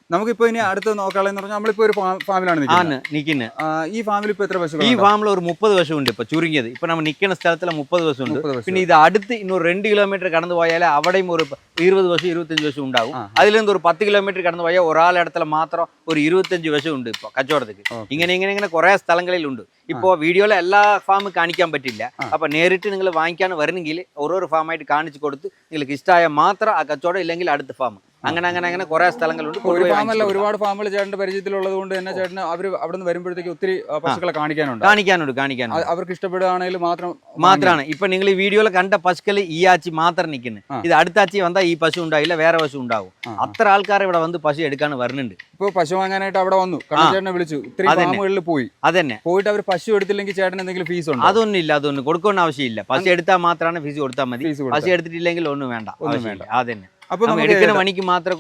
Speaker 2: നമുക്കിപ്പോ ഇനി അടുത്ത് നോക്കാളെന്ന് പറഞ്ഞാൽ നമ്മളിപ്പോ ഒരു ഫാമിലാണ് നിൽക്കുന്നത്.
Speaker 1: ആണ് നിൽക്കുന്നത്
Speaker 2: ഈ ഫാമിൽ ഇപ്പൊ എത്ര
Speaker 1: ഈ ഫാമിൽ ഒരു മുപ്പത് വർഷം ഉണ്ട് ഇപ്പൊ ചുരുങ്ങിയത്. ഇപ്പൊ നമ്മൾ നിൽക്കുന്ന സ്ഥലത്തിലെ മുപ്പത് വർഷം ഉണ്ട് പിന്നെ ഇത് അടുത്ത് ഇന്നൊരു രണ്ട് കിലോമീറ്റർ കടന്നു പോയാൽ അവിടെയും ഒരു ഇരുപത് വർഷം ഇരുപത്തഞ്ച് വർഷം ഉണ്ടാവും.
Speaker 2: ആ.
Speaker 1: അതിൽ നിന്ന് ഒരു പത്ത് കിലോമീറ്റർ കടന്നു പോയാൽ ഒരാളിടത്തിൽ മാത്രം ഒരു ഇരുപത്തഞ്ച് വർഷം ഉണ്ട് ഇപ്പൊ കച്ചവടത്തേക്ക്.
Speaker 2: ഓക്കെ.
Speaker 1: ഇങ്ങനെ ഇങ്ങനെ ഇങ്ങനെ കുറെ സ്ഥലങ്ങളിലുണ്ട്. ഇപ്പോൾ വീഡിയോയിൽ എല്ലാ ഫാമും കാണിക്കാൻ പറ്റില്ല.
Speaker 2: അപ്പോൾ
Speaker 1: അപ്പൊ നേരിട്ട് നിങ്ങൾ വാങ്ങിക്കാൻ വരണമെങ്കിൽ ഓരോരോ ഫാമായിട്ട് കാണിച്ചു കൊടുത്ത് നിങ്ങൾക്ക് ഇഷ്ടമായ മാത്രം ആ കച്ചവടം ഇല്ലെങ്കിൽ അടുത്ത ഫാം. അങ്ങനെ അങ്ങനെ അങ്ങനെ കുറെ സ്ഥലങ്ങളുണ്ട്.
Speaker 2: ഫാമല്ല ഒരുപാട് ഫാമുകൾ ചേട്ടന്റെ പരിചയത്തിലുള്ളത് കൊണ്ട് തന്നെ ചേട്ടന് അവർ അവിടെ നിന്ന് വരുമ്പോഴത്തേക്ക് ഒത്തിരി പശുക്കളെ കാണിക്കാനുണ്ട്.
Speaker 1: കാണിക്കാനുണ്ട് കാണിക്കാനുണ്ട്.
Speaker 2: അവർക്ക് ഇഷ്ടപ്പെടുകയാണെങ്കിൽ മാത്രം
Speaker 1: മാത്രമാണ് ഇപ്പൊ നിങ്ങൾ ഈ വീഡിയോയിൽ കണ്ട പശുക്കൾ ഈ ആച്ചി മാത്രം
Speaker 2: നിൽക്കുന്നു.
Speaker 1: ഇത് അടുത്ത ആച്ചി വന്നാൽ ഈ പശു ഉണ്ടാവില്ല വേറെ പശു ഉണ്ടാവും. അത്ര ആൾക്കാർ ഇവിടെ വന്ന് പശു എടുക്കാൻ വരുന്നുണ്ട്.
Speaker 2: ഇപ്പൊ പശു വാങ്ങാനായിട്ട് അവിടെ വന്നു. ചേട്ടനെ വിളിച്ചു. ഇത്രയും. ഫാമുകളിൽ പോയി.
Speaker 1: അതന്നെ.
Speaker 2: പോയിട്ട് അവർ പശു എടുത്തില്ലെങ്കിൽ ചേട്ടൻ എന്തെങ്കിലും ഫീസ് ഉണ്ട്?
Speaker 1: അതൊന്നും ഇല്ല അതൊന്നും കൊടുക്കേണ്ട ആവശ്യമില്ല. പശു എടുത്താൽ മാത്രമാണ് ഫീസ് കൊടുത്താൽ മതി. പശു എടുത്തിട്ടില്ലെങ്കിൽ ഒന്നും വേണ്ട.
Speaker 2: ഒന്നും
Speaker 1: വേണ്ട. അതന്നെ.
Speaker 2: അപ്പൊ നമുക്ക്
Speaker 1: എടുക്കുന്ന പണിക്ക് മാത്രം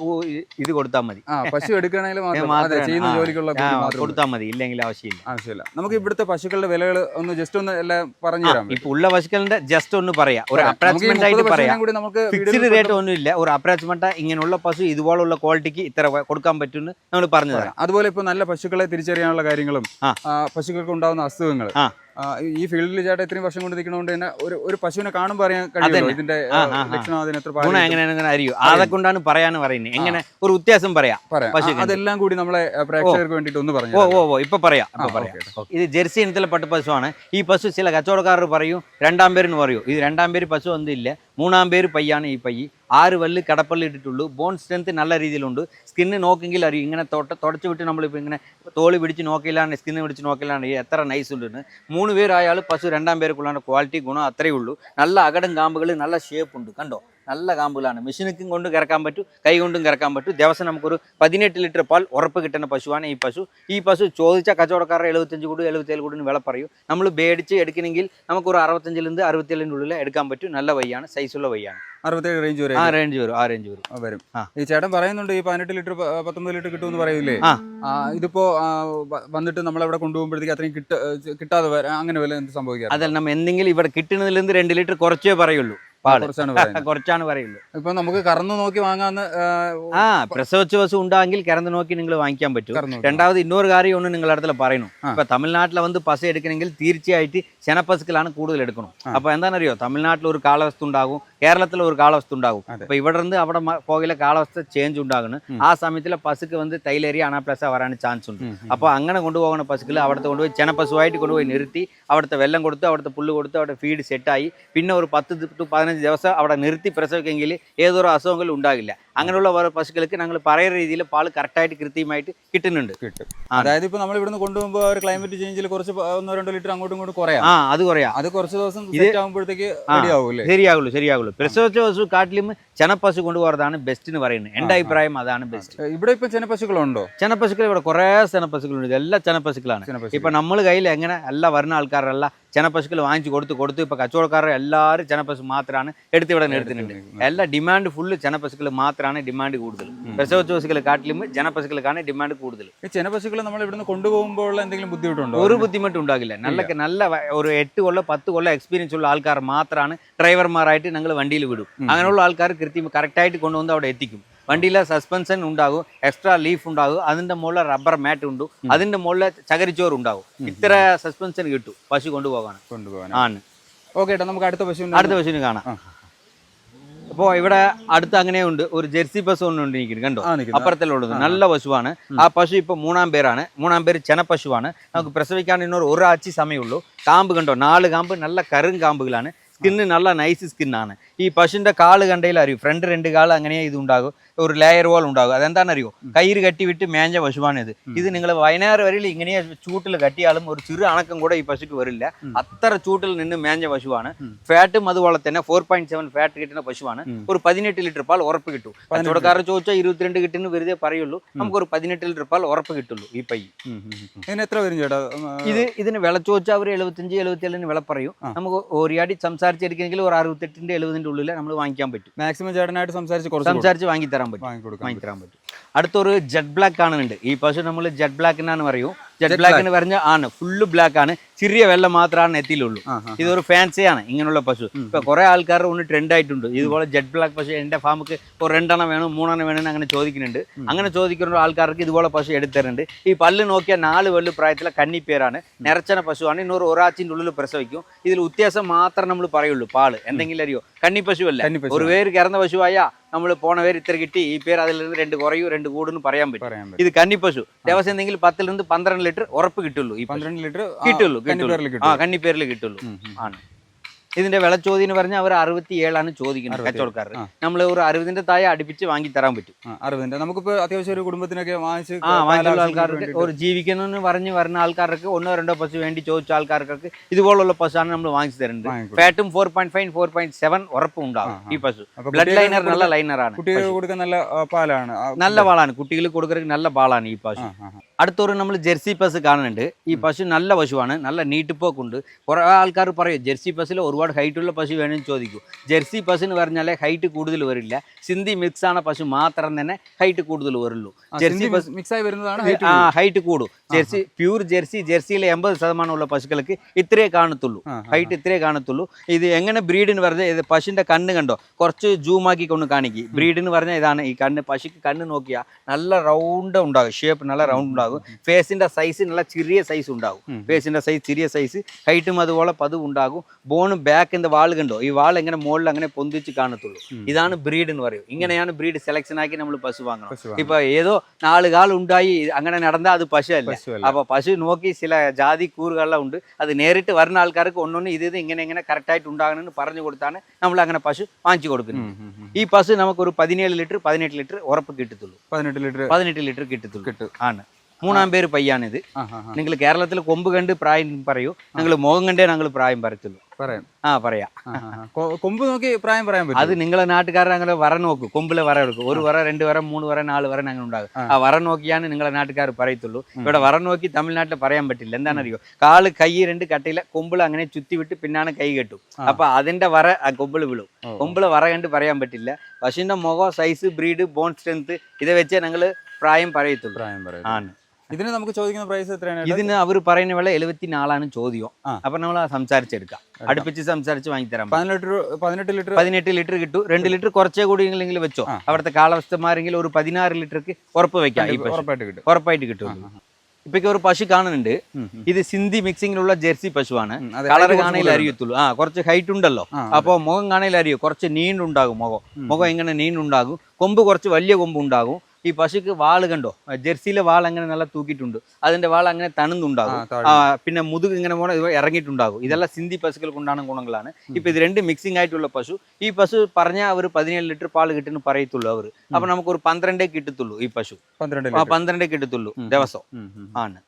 Speaker 1: ഇത് കൊടുത്താൽ മതി.
Speaker 2: പശു എടുക്കണമെങ്കിൽ മാത്രം. ചെയ്യുന്ന ജോലിക്കുള്ള
Speaker 1: കൊടുത്താൽ മതി ഇല്ലെങ്കിൽ ആവശ്യമില്ല.
Speaker 2: ആവശ്യമില്ല നമുക്ക് ഇവിടുത്തെ പശുക്കളുടെ വിലകൾ ഒന്ന് ജസ്റ്റ് ഒന്ന് എല്ലാം പറഞ്ഞു തരാം
Speaker 1: ഇപ്പൊ ഉള്ള പശുക്കളുടെ ജസ്റ്റ് ഒന്ന് പറയാം. ഒരു
Speaker 2: മുപ്പത്
Speaker 1: ആയിട്ട് പറയാം. ഫിക്സ്ഡ് റേറ്റ് ഒന്നും ഇല്ല ഒരു അപ്രാച്ച്മെന്റ് ഇങ്ങനെയുള്ള പശു ഇതുപോലുള്ള ക്വാളിറ്റിക്ക് ഇത്ര കൊടുക്കാൻ പറ്റുമെന്ന് നമ്മൾ പറഞ്ഞു തരാം.
Speaker 2: അതുപോലെ ഇപ്പൊ നല്ല പശുക്കളെ തിരിച്ചറിയാനുള്ള കാര്യങ്ങളും പശുക്കൾക്ക് ഉണ്ടാകുന്ന അസുഖങ്ങൾ
Speaker 1: ആ.
Speaker 2: ഈ ഫീൽഡിൽ ചേട്ടാ ഇത്രയും വർഷം കൊണ്ട് നിൽക്കണോണ്ട് തന്നെ ഒരു ഒരു പശുവിനെ കാണുമ്പോൾ അറിയാൻ കഴിയുമല്ലോ? ഇതിന്റെ. ലക്ഷണം അതിന് എത്ര
Speaker 1: ഗുണം എങ്ങനെ എങ്ങനെ അറിയൂ. അതൊക്കൊണ്ടാണ് പറയാന്ന്. പറയുന്നത് എങ്ങനെ ഒരു വ്യത്യാസം പറയാം.
Speaker 2: പറയാം. അതെല്ലാം കൂടി നമ്മളെ പ്രേക്ഷകർക്ക് വേണ്ടിട്ട് ഒന്ന് പറഞ്ഞു
Speaker 1: ഓ ഓ ഓ ഇപ്പൊ പറയാം ഇപ്പൊ പറയാം. ഇത് ജെർസി ഇനത്തിലെ പട്ട് പശുവാണ്. ഈ പശു ചില കച്ചവടക്കാർ പറയും രണ്ടാം പേരെന്ന് പറയൂ. ഇത് രണ്ടാം പേര് പശു ഒന്നും ഇല്ല മൂന്നാം പേര് പയ്യാണ് ഈ പയ്യ്. ആറ് വല്ല് കടപ്പള്ളി ഇട്ടിട്ടുള്ളൂ. ബോൺ സ്ട്രെങ്ത് നല്ല രീതിയിലുണ്ട്. സ്കിന്ന് നോക്കെങ്കിൽ അറിയും. ഇങ്ങനെ തൊട്ട് തുടച്ചു വിട്ട് നമ്മളിപ്പോൾ ഇങ്ങനെ തോളി പിടിച്ച് നോക്കിയില്ലാണ് സ്കിന്ന് പിടിച്ച് നോക്കിയില്ലാണ് എത്ര നൈസ് ഉണ്ടെന്ന് മൂന്ന് പേരായാലും പശു രണ്ടാം പേർക്കുള്ള ക്വാളിറ്റി ഗുണം അത്രയേ ഉള്ളൂ. നല്ല അകടം കാമ്പുകൾ നല്ല ഷേപ്പ് ഉണ്ട്. കണ്ടോ? നല്ല കാമ്പുകളാണ്. മെഷീനിക്കും കൊണ്ടും കിറക്കാൻ പറ്റും കൈ കൊണ്ടും കിറക്കാൻ പറ്റും. ദിവസം നമുക്കൊരു പതിനെട്ട് ലിറ്റർ പാൽ ഉറപ്പ് കിട്ടുന്ന പശുവാണ് ഈ പശു. ഈ പശു ചോദിച്ച കച്ചവടക്കാരുടെ എഴുപത്തഞ്ച് കൂടും എഴുപത്തേഴ് കൂടും വില പറയും. നമ്മൾ മേടിച്ച് എടുക്കണമെങ്കിൽ നമുക്കൊരു അറുപത്തഞ്ചിലിருந்து അറുപത്തേഴിന്റെ ഉള്ളിൽ എടുക്കാൻ പറ്റും. നല്ല വയ്യാണ് സൈസുള്ള വയ്യാണ്
Speaker 2: അറുപത്തേഴ് റേഞ്ച് വരും
Speaker 1: ആ റേഞ്ച് വരും ആ റേഞ്ച് വരും.
Speaker 2: വരും. ഈ ചേട്ടൻ പറയുന്നുണ്ട് ഈ പതിനെട്ട് ലിറ്റർ പത്തൊമ്പത് ലിറ്റർ കിട്ടുമെന്ന് പറയൂലേ? ഇതിപ്പോ വന്നിട്ട് നമ്മളവിടെ കൊണ്ടുപോകുമ്പോഴത്തേക്ക് അത്രയും കിട്ടാതെ അങ്ങനെ വല്ല സംഭവിക്കാം
Speaker 1: അതല്ല നമ്മൾ എന്തെങ്കിലും ഇവിടെ കിട്ടുന്നതിൽ നിന്ന് രണ്ട് ലിറ്റർ കുറച്ചേ പറയുള്ളൂ.
Speaker 2: കുറച്ചാണ് പറയുന്നത്. ഇപ്പൊ നമുക്ക് കറന്ന് നോക്കി വാങ്ങാന്ന് ആ
Speaker 1: പ്രസവ ദിവസം ഉണ്ടാങ്കിൽ കറന്ന് നോക്കി നിങ്ങൾ വാങ്ങിക്കാൻ പറ്റും. രണ്ടാമത് ഇന്നൊരു കാര്യം ഒന്ന് നിങ്ങളുടെ അടുത്ത്
Speaker 2: പറയണം.
Speaker 1: ഇപ്പൊ തമിഴ്നാട്ടിലെ വന്ന് പശ എടുക്കണമെങ്കിൽ തീർച്ചയായിട്ട് ചെനപ്പസുക്കളാണ് കൂടുതൽ എടുക്കണം. അപ്പൊ എന്താണെന്നറിയോ? തമിഴ്നാട്ടിൽ ഒരു കാലാവസ്ഥ ഉണ്ടാകും കേരളത്തിൽ ഒരു കാലാവസ്ഥ ഉണ്ടാകും. അപ്പൊ ഇവിടെ നിന്ന് അവിടെ പോകല കാലാവസ്ഥ ചേഞ്ച് ഉണ്ടാകണം. ആ സമയത്തിലെ പശുക്ക് വന്ന് തൈലേറി അണാപ്ലസ വരാൻ ചാൻസ് ഉണ്ട്. അപ്പൊ അങ്ങനെ കൊണ്ടുപോകുന്ന പശുക്കൾ അവിടുത്തെ കൊണ്ടുപോയി ചെനപ്പശുവായിട്ട് കൊണ്ടുപോയി നിർത്തി അവിടുത്തെ വെള്ളം കൊടുത്ത് അവിടുത്തെ പുല്ല് കൊടുത്ത് അവിടെ ഫീഡ് സെറ്റായി പിന്നെ ഒരു പത്ത് ടു പതിനഞ്ച് ദിവസം അവിടെ നിർത്തി പ്രസവിക്കുമെങ്കിൽ ഏതൊരു അസുഖങ്ങളും ഉണ്ടാകില്ല. അങ്ങനെയുള്ള ഓരോ പശുക്കൾക്ക് ഞങ്ങൾ പറയുന്ന രീതിയിൽ പാൽ കറക്റ്റായിട്ട് കൃത്യമായിട്ട് കിട്ടുന്നുണ്ട്.
Speaker 2: കിട്ടും. അതായത് ഇപ്പൊ നമ്മൾ ഇവിടുന്ന് കൊണ്ടുപോകുമ്പോൾ ഒരു ക്ലൈമറ്റ് ചേഞ്ചിൽ കുറച്ച് ഒന്നോ രണ്ടോ ലിറ്റർ അങ്ങോട്ടും ഇങ്ങോട്ടും കുറയാം.
Speaker 1: ആ അത് കുറയാ.
Speaker 2: അത് കുറച്ച് ദിവസം ആകുമ്പോഴത്തേക്ക് അല്ലേ
Speaker 1: ശരിയാകുള്ളൂ ശരിയാകുള്ളൂ പ്രസവിച്ച പശു കാട്ടിലും ചെനപ്പശു കൊണ്ടുപോകുന്നതാണ് ബെസ്റ്റ് എന്ന് പറയുന്നത്.
Speaker 2: എന്റെ.
Speaker 1: അഭിപ്രായം അതാണ് ബെസ്റ്റ്
Speaker 2: ഇവിടെ ഇപ്പൊ ചെനപ്പശുക്കളുണ്ടോ?
Speaker 1: ചെനപ്പശുക്കൾ ഇവിടെ കുറേ ചെനപ്പശുക്കളുണ്ട്. ഇതെല്ലാം ചെനപ്പശുക്കളാണ്.
Speaker 2: ചെനപ്പശു
Speaker 1: ഇപ്പൊ നമ്മൾ കയ്യിൽ എങ്ങനെ എല്ലാ വരുന്ന ആൾക്കാരല്ല ചെനപ്പശുക്കൾ വാങ്ങിച്ചു കൊടുത്ത് കൊടുത്ത് ഇപ്പൊ കച്ചവടക്കാരെ എല്ലാവരും ചെനപ്പശു മാത്രമാണ് എടുത്തിവിടെ നിർത്തുന്നുണ്ട് എല്ലാ ഡിമാൻഡ് ഫുള്ള് ചെനപ്പശുക്കൾ മാത്രമാണ് ഡിമാൻഡ് കൂടുതൽ. പ്രസവ കാട്ടിലും ജനപശുക്കൾക്കാണ് ഡിമാൻഡ് കൂടുതൽ.
Speaker 2: ഈ ചെനപ്പശുക്കളെ നമ്മൾ ഇവിടുന്ന് കൊണ്ടുപോകുമ്പോൾ എന്തെങ്കിലും ബുദ്ധിമുട്ടുണ്ടോ?
Speaker 1: ഒരു ബുദ്ധിമുട്ടും ഉണ്ടാകില്ല. നല്ല നല്ല ഒരു എട്ട് കൊല്ലം പത്ത് കൊല്ലം എക്സ്പീരിയൻസ് ഉള്ള ആൾക്കാർ മാത്രമാണ് ഡ്രൈവർമാരായിട്ട് ഞങ്ങൾ വണ്ടിയിൽ വിടും. അങ്ങനെയുള്ള ആൾക്കാർ കൃത്യം കറക്റ്റായിട്ട് കൊണ്ടുവന്ന് അവിടെ എത്തിക്കും. വണ്ടിയിലെ സസ്പെൻഷൻ ഉണ്ടാകും എക്സ്ട്രാ ലീഫ് ഉണ്ടാകും അതിന്റെ മുകളിൽ റബ്ബർ മാറ്റ് ഉണ്ട് അതിന്റെ മുകളിൽ ചകരിച്ചോറ് ഉണ്ടാകും. ഇത്ര സസ്പെൻഷൻ കിട്ടും. പശു കൊണ്ടുപോകാൻ.
Speaker 2: കൊണ്ടുപോകാൻ
Speaker 1: ആണ്.
Speaker 2: ഓക്കെ നമുക്ക് അടുത്ത പശു
Speaker 1: അടുത്ത പശുവിന് കാണാം. അപ്പോൾ ഇവിടെ അടുത്ത് അങ്ങനെയുണ്ട് ഒരു ജെർസി പശു ഒന്നുണ്ട് ഇരിക്കുന്നത് കണ്ടോ?
Speaker 2: ആ നിൽക്കുന്നു.
Speaker 1: അപ്പുറത്തിലുള്ളത് നല്ല പശുവാണ്. ആ പശു ഇപ്പൊ മൂന്നാം പേരാണ്. മൂന്നാം പേര് ചെനപ്പശുവാണ് നമുക്ക് പ്രസവിക്കാൻ ഇന്നൊരു ഒരാഴ്ച സമയമുള്ളൂ. കാമ്പ് കണ്ടോ? നാല് കാമ്പ് നല്ല കറും കാമ്പുകളാണ്. സ്കിന്ന് നല്ല നൈസ് സ്കിന്നാണ് ഈ പശുവിന്റെ കാൽ കണ്ടതിൽ അറിയും? ഫ്രണ്ട് രണ്ട് കാൽ അങ്ങനെയേ ഇത് ഉണ്ടാകും ഒരു ലെയർ പോൽ ഉണ്ടാകും. അതെന്താണെന്നറിയോ? കയ്യിൽ കെട്ടി വിട്ട് മേഞ്ഞ പശുവാണിത്. ഇത് നിങ്ങൾ വയനാട് വരയിൽ ഇങ്ങനെ ചൂട്ടിൽ കട്ടിയാലും ഒരു ചെറു അണക്കം കൂടെ ഈ പശുക്ക് വരില്ല. അത്ര ചൂട്ടിൽ നിന്ന് മേഞ്ഞ പശുവാണ്. ഫാറ്റും അതുപോലെ തന്നെ ഫോർ പോയിന്റ് സെവൻ ഫാറ്റ് കിട്ടുന്ന പശുവാണ്. ഒരു പതിനെട്ട് ലിറ്റർ പാൽ ഉറപ്പ് കിട്ടും. കച്ചവടക്കാരൻ ചോദിച്ചാൽ ഇരുപത്തിരണ്ട് കിട്ടുന്ന വെറുതെ പറയുള്ളൂ. നമുക്കൊരു പതിനെട്ട് ലിറ്റർ പാൽ ഉറപ്പ് കിട്ടുള്ളൂ ഈ പൈ.
Speaker 2: ഇതിന് എത്ര വരും ചേട്ടാ?
Speaker 1: ഇത് ഇതിന് വില ചോദിച്ചാൽ അവർ എഴുപത്തഞ്ച് എഴുപത്തിയേഴിന് വില പറയും.
Speaker 2: നമുക്ക്
Speaker 1: നമുക്ക് അടി ഒരിയാടി സംസാരിച്ചിരിക്കുന്നെങ്കിൽ ഒരു അറുപത്തെട്ടിന്റെ എഴുപതിന്റെ ഉള്ളിൽ നമ്മൾ വാങ്ങിക്കാൻ പറ്റും.
Speaker 2: മാക്സിമം ചേട്ടനായിട്ട് സംസാരിച്ച് കുറച്ച്
Speaker 1: സംസാരിച്ച് വാങ്ങിത്തരാൻ പറ്റും.
Speaker 2: വാങ്ങി
Speaker 1: വാങ്ങിത്തരാൻ പറ്റും. അടുത്തൊരു ജെറ്റ് ബ്ലാക്ക് കാണുന്നുണ്ട് ഈ പശു നമ്മൾ ജെറ്റ് ബ്ലാക്ക് എന്നാണ് പറയൂ. ജെറ്റ് ബ്ലാക്ക് എന്ന് പറഞ്ഞാൽ ആണ്. ഫുള്ള് ബ്ലാക്ക് ആണ്. ചെറിയ വെള്ളം മാത്രമാണ്
Speaker 2: എത്തിയുള്ളൂ
Speaker 1: ഇതൊരു ഫാൻസിയാണ് ഇങ്ങനെയുള്ള പശു. ഇപ്പൊ കുറെ ആൾക്കാർ ഒന്ന് ട്രെൻഡ് ആയിട്ടുണ്ട് ഇതുപോലെ ജെഡ് ബ്ലാക്ക് പശു എന്റെ ഫാമുക്ക് ഒരു രണ്ടെണ്ണം വേണം മൂന്നെണ്ണം വേണമെന്ന് അങ്ങനെ ചോദിക്കുന്നുണ്ട്. അങ്ങനെ ചോദിക്കുന്ന ആൾക്കാർക്ക് ഇതുപോലെ പശു എടുത്തരുന്നുണ്ട് ഈ പല്ല് നോക്കിയാൽ നാല് പല്ല് പ്രായത്തിലെ കന്നിപ്പേരാണ്. നിറച്ചന പശുവാണ്. ഇന്നൊരു ഒരാഴ്ചന്റെ ഉള്ളിൽ പ്രസവിക്കും. ഇതിൽ വ്യത്യാസം മാത്രം നമ്മൾ പറയുള്ളൂ പാൾ എന്തെങ്കിലും അറിയോ? കന്നി
Speaker 2: പശുവല്ല
Speaker 1: ഒരു പേര് കിറന്ന പശുവായ നമ്മൾ പോണ പേര് ഇത്ര കിട്ടി ഈ പേര് അതിൽ നിന്ന് രണ്ട് കുറയൂ രണ്ട് കൂടുന്നു പറയാൻ പറ്റും. ഇത് കന്നിപ്പശു. ദിവസം എന്തെങ്കിലും പത്തിൽ നിന്ന് പന്ത്രണ്ട് ലിറ്റർ ഉറപ്പ് കിട്ടുള്ളൂ ഈ
Speaker 2: പന്ത്രണ്ട് ലിറ്റർ
Speaker 1: കിട്ടുള്ളൂ ആ കന്നിപ്പേരിൽ കിട്ടുള്ളൂ. ആണ്. ഇതിന്റെ വില ചോദ്യം എന്ന് പറഞ്ഞാൽ അവർ അറുപത്തി ഏഴാണ് ചോദിക്കുന്നത്. കച്ചവടക്കാർ നമ്മൾ ഒരു അറുപതിന്റെ താഴെ അടുപ്പിച്ച് വാങ്ങി തരാൻ പറ്റും.
Speaker 2: അറുപതിന്റെ. നമുക്കിപ്പോ അത്യാവശ്യം ഒരു കുടുംബത്തിനൊക്കെ വാങ്ങിച്ച്
Speaker 1: ആ വാങ്ങിച്ചുള്ള ആൾക്കാർക്ക് ഒരു ജീവിക്കണമെന്ന് പറഞ്ഞ് വരുന്ന ആൾക്കാർക്ക് ഒന്നോ രണ്ടോ പശു വേണ്ടി ചോദിച്ച ആൾക്കാർക്ക് ഇതുപോലുള്ള പശുവാണ് നമ്മൾ വാങ്ങിച്ചു തരുന്നത്. ഫാറ്റും four point five four point seven ഉറപ്പും ഉണ്ടാവും. ഈ പശു. ബ്ലഡ് ലൈനർ നല്ല ലൈനറാണ്
Speaker 2: കുട്ടികൾ കൊടുക്കാൻ നല്ല പാലാണ്.
Speaker 1: നല്ല പാലാണ്. കുട്ടികൾ കൊടുക്കുന്ന നല്ല പാലാണ് ഈ പശു. അടുത്തൊരു നമ്മൾ ജെർസി പശു കാണുന്നുണ്ട്. ഈ പശു നല്ല പശുവാണ്. നല്ല നീട്ടിപ്പോക്കുണ്ട്. കുറേ ആൾക്കാർ പറയും ജെർസി പസിൽ ഒരുപാട് ഹൈറ്റുള്ള പശു വേണമെന്ന് ചോദിക്കും. ജെർസി പശു എന്ന് പറഞ്ഞാൽ ഹൈറ്റ് കൂടുതൽ വരില്ല. സിന്ധി മിക്സ് ആണ് പശു മാത്രം തന്നെ ഹൈറ്റ് കൂടുതൽ വരുള്ളൂ. ജെർസി പസ്
Speaker 2: മിക്സ് ആയി വരുന്നതാണ്
Speaker 1: ആ ഹൈറ്റ് കൂടും. ജെർസി പ്യൂർ ജെർസി ജെർസിയിലെ എൺപത് ശതമാനമുള്ള പശുക്കൾക്ക് ഇത്രേ കാണത്തുള്ളൂ. ഹൈറ്റ് ഇത്രേ കാണത്തുള്ളൂ. ഇത് എങ്ങനെ ബ്രീഡ് എന്ന് പറഞ്ഞാൽ ഇത് പശുവിന്റെ കണ്ണ് കണ്ടോ? കുറച്ച് ജൂം ആക്കി കൊണ്ട് കാണിക്കും. ബ്രീഡ് എന്ന് പറഞ്ഞാൽ ഇതാണ്. ഈ കണ്ണ് പശുക്ക് കണ്ണ് നോക്കിയാൽ നല്ല റൗണ്ട് ഉണ്ടാകും. ഷേപ്പ് നല്ല റൗണ്ട് ഉണ്ടാകും. ഫേസിന്റെ സൈസ് നല്ല ചെറിയ സൈസ് ഉണ്ടാകും. ഫേസിന്റെ സൈസ് ചെറിയ സൈസ് ഹൈറ്റും അതുപോലെ പതിവ് ഉണ്ടാകും. ബോണും ബാക്കിന്റെ വാൾ കണ്ടോ? ഈ വാൾ എങ്ങനെ മുകളിൽ അങ്ങനെ പൊന്തിച്ച് കാണത്തുള്ളൂ. ഇതാണ് ബ്രീഡ് എന്ന് പറയും. ഇങ്ങനെയാണ് ബ്രീഡ് സെലക്ഷൻ ആക്കി നമ്മൾ പശു വാങ്ങണം. ഇപ്പൊ ഏതോ നാല് കാൽ ഉണ്ടായി അങ്ങനെ നടന്നാൽ അത് പശു അല്ല. അപ്പൊ പശു നോക്കി ചില ജാതി കൂറുകളെല്ലാം ഉണ്ട്. അത് നേരിട്ട് വരുന്ന ആൾക്കാർക്ക് ഒന്നൊന്ന് ഇത് ഇങ്ങനെ ഇങ്ങനെ കറക്റ്റായിട്ട് ഉണ്ടാകണമെന്ന് പറഞ്ഞു കൊടുത്താണ് നമ്മൾ അങ്ങനെ പശു വാങ്ങിച്ചു കൊടുക്കുന്നത്. ഈ പശു നമുക്ക് ഒരു പതിനേഴ് ലിറ്റർ പതിനെട്ട് ലിറ്റർ ഉറപ്പ് കിട്ടത്തുള്ളൂ.
Speaker 2: പതിനെട്ട് ലിറ്റർ
Speaker 1: പതിനെട്ട് ലിറ്റർ കിട്ടത്തുള്ളൂ.
Speaker 2: കിട്ടും.
Speaker 1: ആണ്. മൂന്നാം പേര് പയ്യാണിത്. നിങ്ങൾ കേരളത്തിൽ കൊമ്പ് കണ്ട് പ്രായം പറയൂ. നിങ്ങൾ മുഖം കണ്ടേ ഞങ്ങൾ പ്രായം പറയത്തുള്ളൂ.
Speaker 2: പറയാം.
Speaker 1: ആ പറയാം.
Speaker 2: കൊമ്പ് നോക്കി പ്രായം പറയാൻ പറ്റും
Speaker 1: അത് നിങ്ങളെ നാട്ടുകാരെ അങ്ങനെ വര നോക്കും. കൊമ്പിലെ വര എടുക്കും. ഒരു വര രണ്ട് വര മൂന്ന് വര നാല് വര അങ്ങനെ ഉണ്ടാകും. ആ. വര നോക്കിയാണ് നിങ്ങളെ നാട്ടുകാർ പറയത്തുള്ളൂ. ഇവിടെ വര നോക്കി തമിഴ്നാട്ടിൽ പറയാൻ പറ്റില്ല. എന്താണെന്നറിയോ? കാൽ കൈ രണ്ട് കട്ടയില കൊമ്പിൾ അങ്ങനെ ചുറ്റി വിട്ട് പിന്നാണ് കൈ കെട്ടും. അപ്പൊ അതിന്റെ വര കൊമ്പിൾ വിളും. വീഴും വര കണ്ട് പറയാൻ പറ്റില്ല. പശുവിന്റെ മുഖം സൈസ് ബ്രീഡ് ബോൺ സ്ട്രെങ്ത് ഇത് വെച്ചേ ഞങ്ങൾ പ്രായം പറയത്തുള്ളൂ.
Speaker 2: പ്രായം പറയും
Speaker 1: ആണ്.
Speaker 2: ഇതിന് നമുക്ക് ചോദിക്കുന്ന പ്രൈസ് എത്രയാണ്?
Speaker 1: ഇതിന് അവർ പറയുന്ന വില എഴുപത്തി നാലാണ് ചോദ്യം. അപ്പൊ നമ്മൾ സംസാരിച്ചെടുക്കാം. അടുപ്പിച്ച് സംസാരിച്ച് വാങ്ങിത്തരാം.
Speaker 2: പതിനെട്ട് പതിനെട്ട് ലിറ്റർ
Speaker 1: പതിനെട്ട് ലിറ്റർ കിട്ടും. രണ്ട് ലിറ്റർ കുറച്ചേ കൂടിയെങ്കിലും വെച്ചോ.
Speaker 2: ആ.
Speaker 1: അവിടുത്തെ കാലാവസ്ഥമാരെങ്കിൽ ഒരു പതിനാറ് ലിറ്റർക്ക് ഉറപ്പ് വെക്കാം
Speaker 2: ഉറപ്പായിട്ട് കിട്ടും.
Speaker 1: ഉറപ്പായിട്ട് കിട്ടും ഇപ്പൊക്കെ ഒരു പശു കാണുന്നുണ്ട്. ഇത് സിന്ധി മിക്സിങ്ങിലുള്ള ജെർസി പശുവാണ്. കളർ കാണയിൽ. അറിയത്തുള്ളൂ. ആ കുറച്ച് ഹൈറ്റ് ഉണ്ടല്ലോ.
Speaker 2: ആ,
Speaker 1: അപ്പോൾ മുഖം കാണയിൽ അറിയോ. കുറച്ച് നീണ്ടുണ്ടാകും മുഖം. മുഖം എങ്ങനെ നീണ്ടുണ്ടാകും? കൊമ്പ് കുറച്ച് വലിയ കൊമ്പ് ഉണ്ടാകും ഈ പശുക്ക് വാൾ കണ്ടോ? ജെർസിയിലെ വാൾ അങ്ങനെ നല്ല തൂക്കിയിട്ടുണ്ട്. അതിന്റെ വാൾ അങ്ങനെ തണുന്നുണ്ടാകും. പിന്നെ മുതുക് ഇങ്ങനെ പോണ ഇറങ്ങിയിട്ടുണ്ടാകും. ഇതെല്ലാം സിന്ധി പശുക്കൾക്ക് ഉണ്ടാകുന്ന ഗുണങ്ങളാണ്. ഇപ്പൊ ഇത് രണ്ട് മിക്സിംഗ് ആയിട്ടുള്ള പശു. ഈ പശു പറഞ്ഞാൽ അവർ പതിനേഴ് ലിറ്റർ പാൽ കിട്ടുന്നു പറയത്തുള്ളൂ അവർ അപ്പൊ നമുക്ക് ഒരു പന്ത്രണ്ടേ കിട്ടത്തുള്ളൂ ഈ പശു.
Speaker 2: പന്ത്രണ്ട്
Speaker 1: ആ പന്ത്രണ്ടേ കിട്ടത്തുള്ളൂ ദിവസം. ആണ്.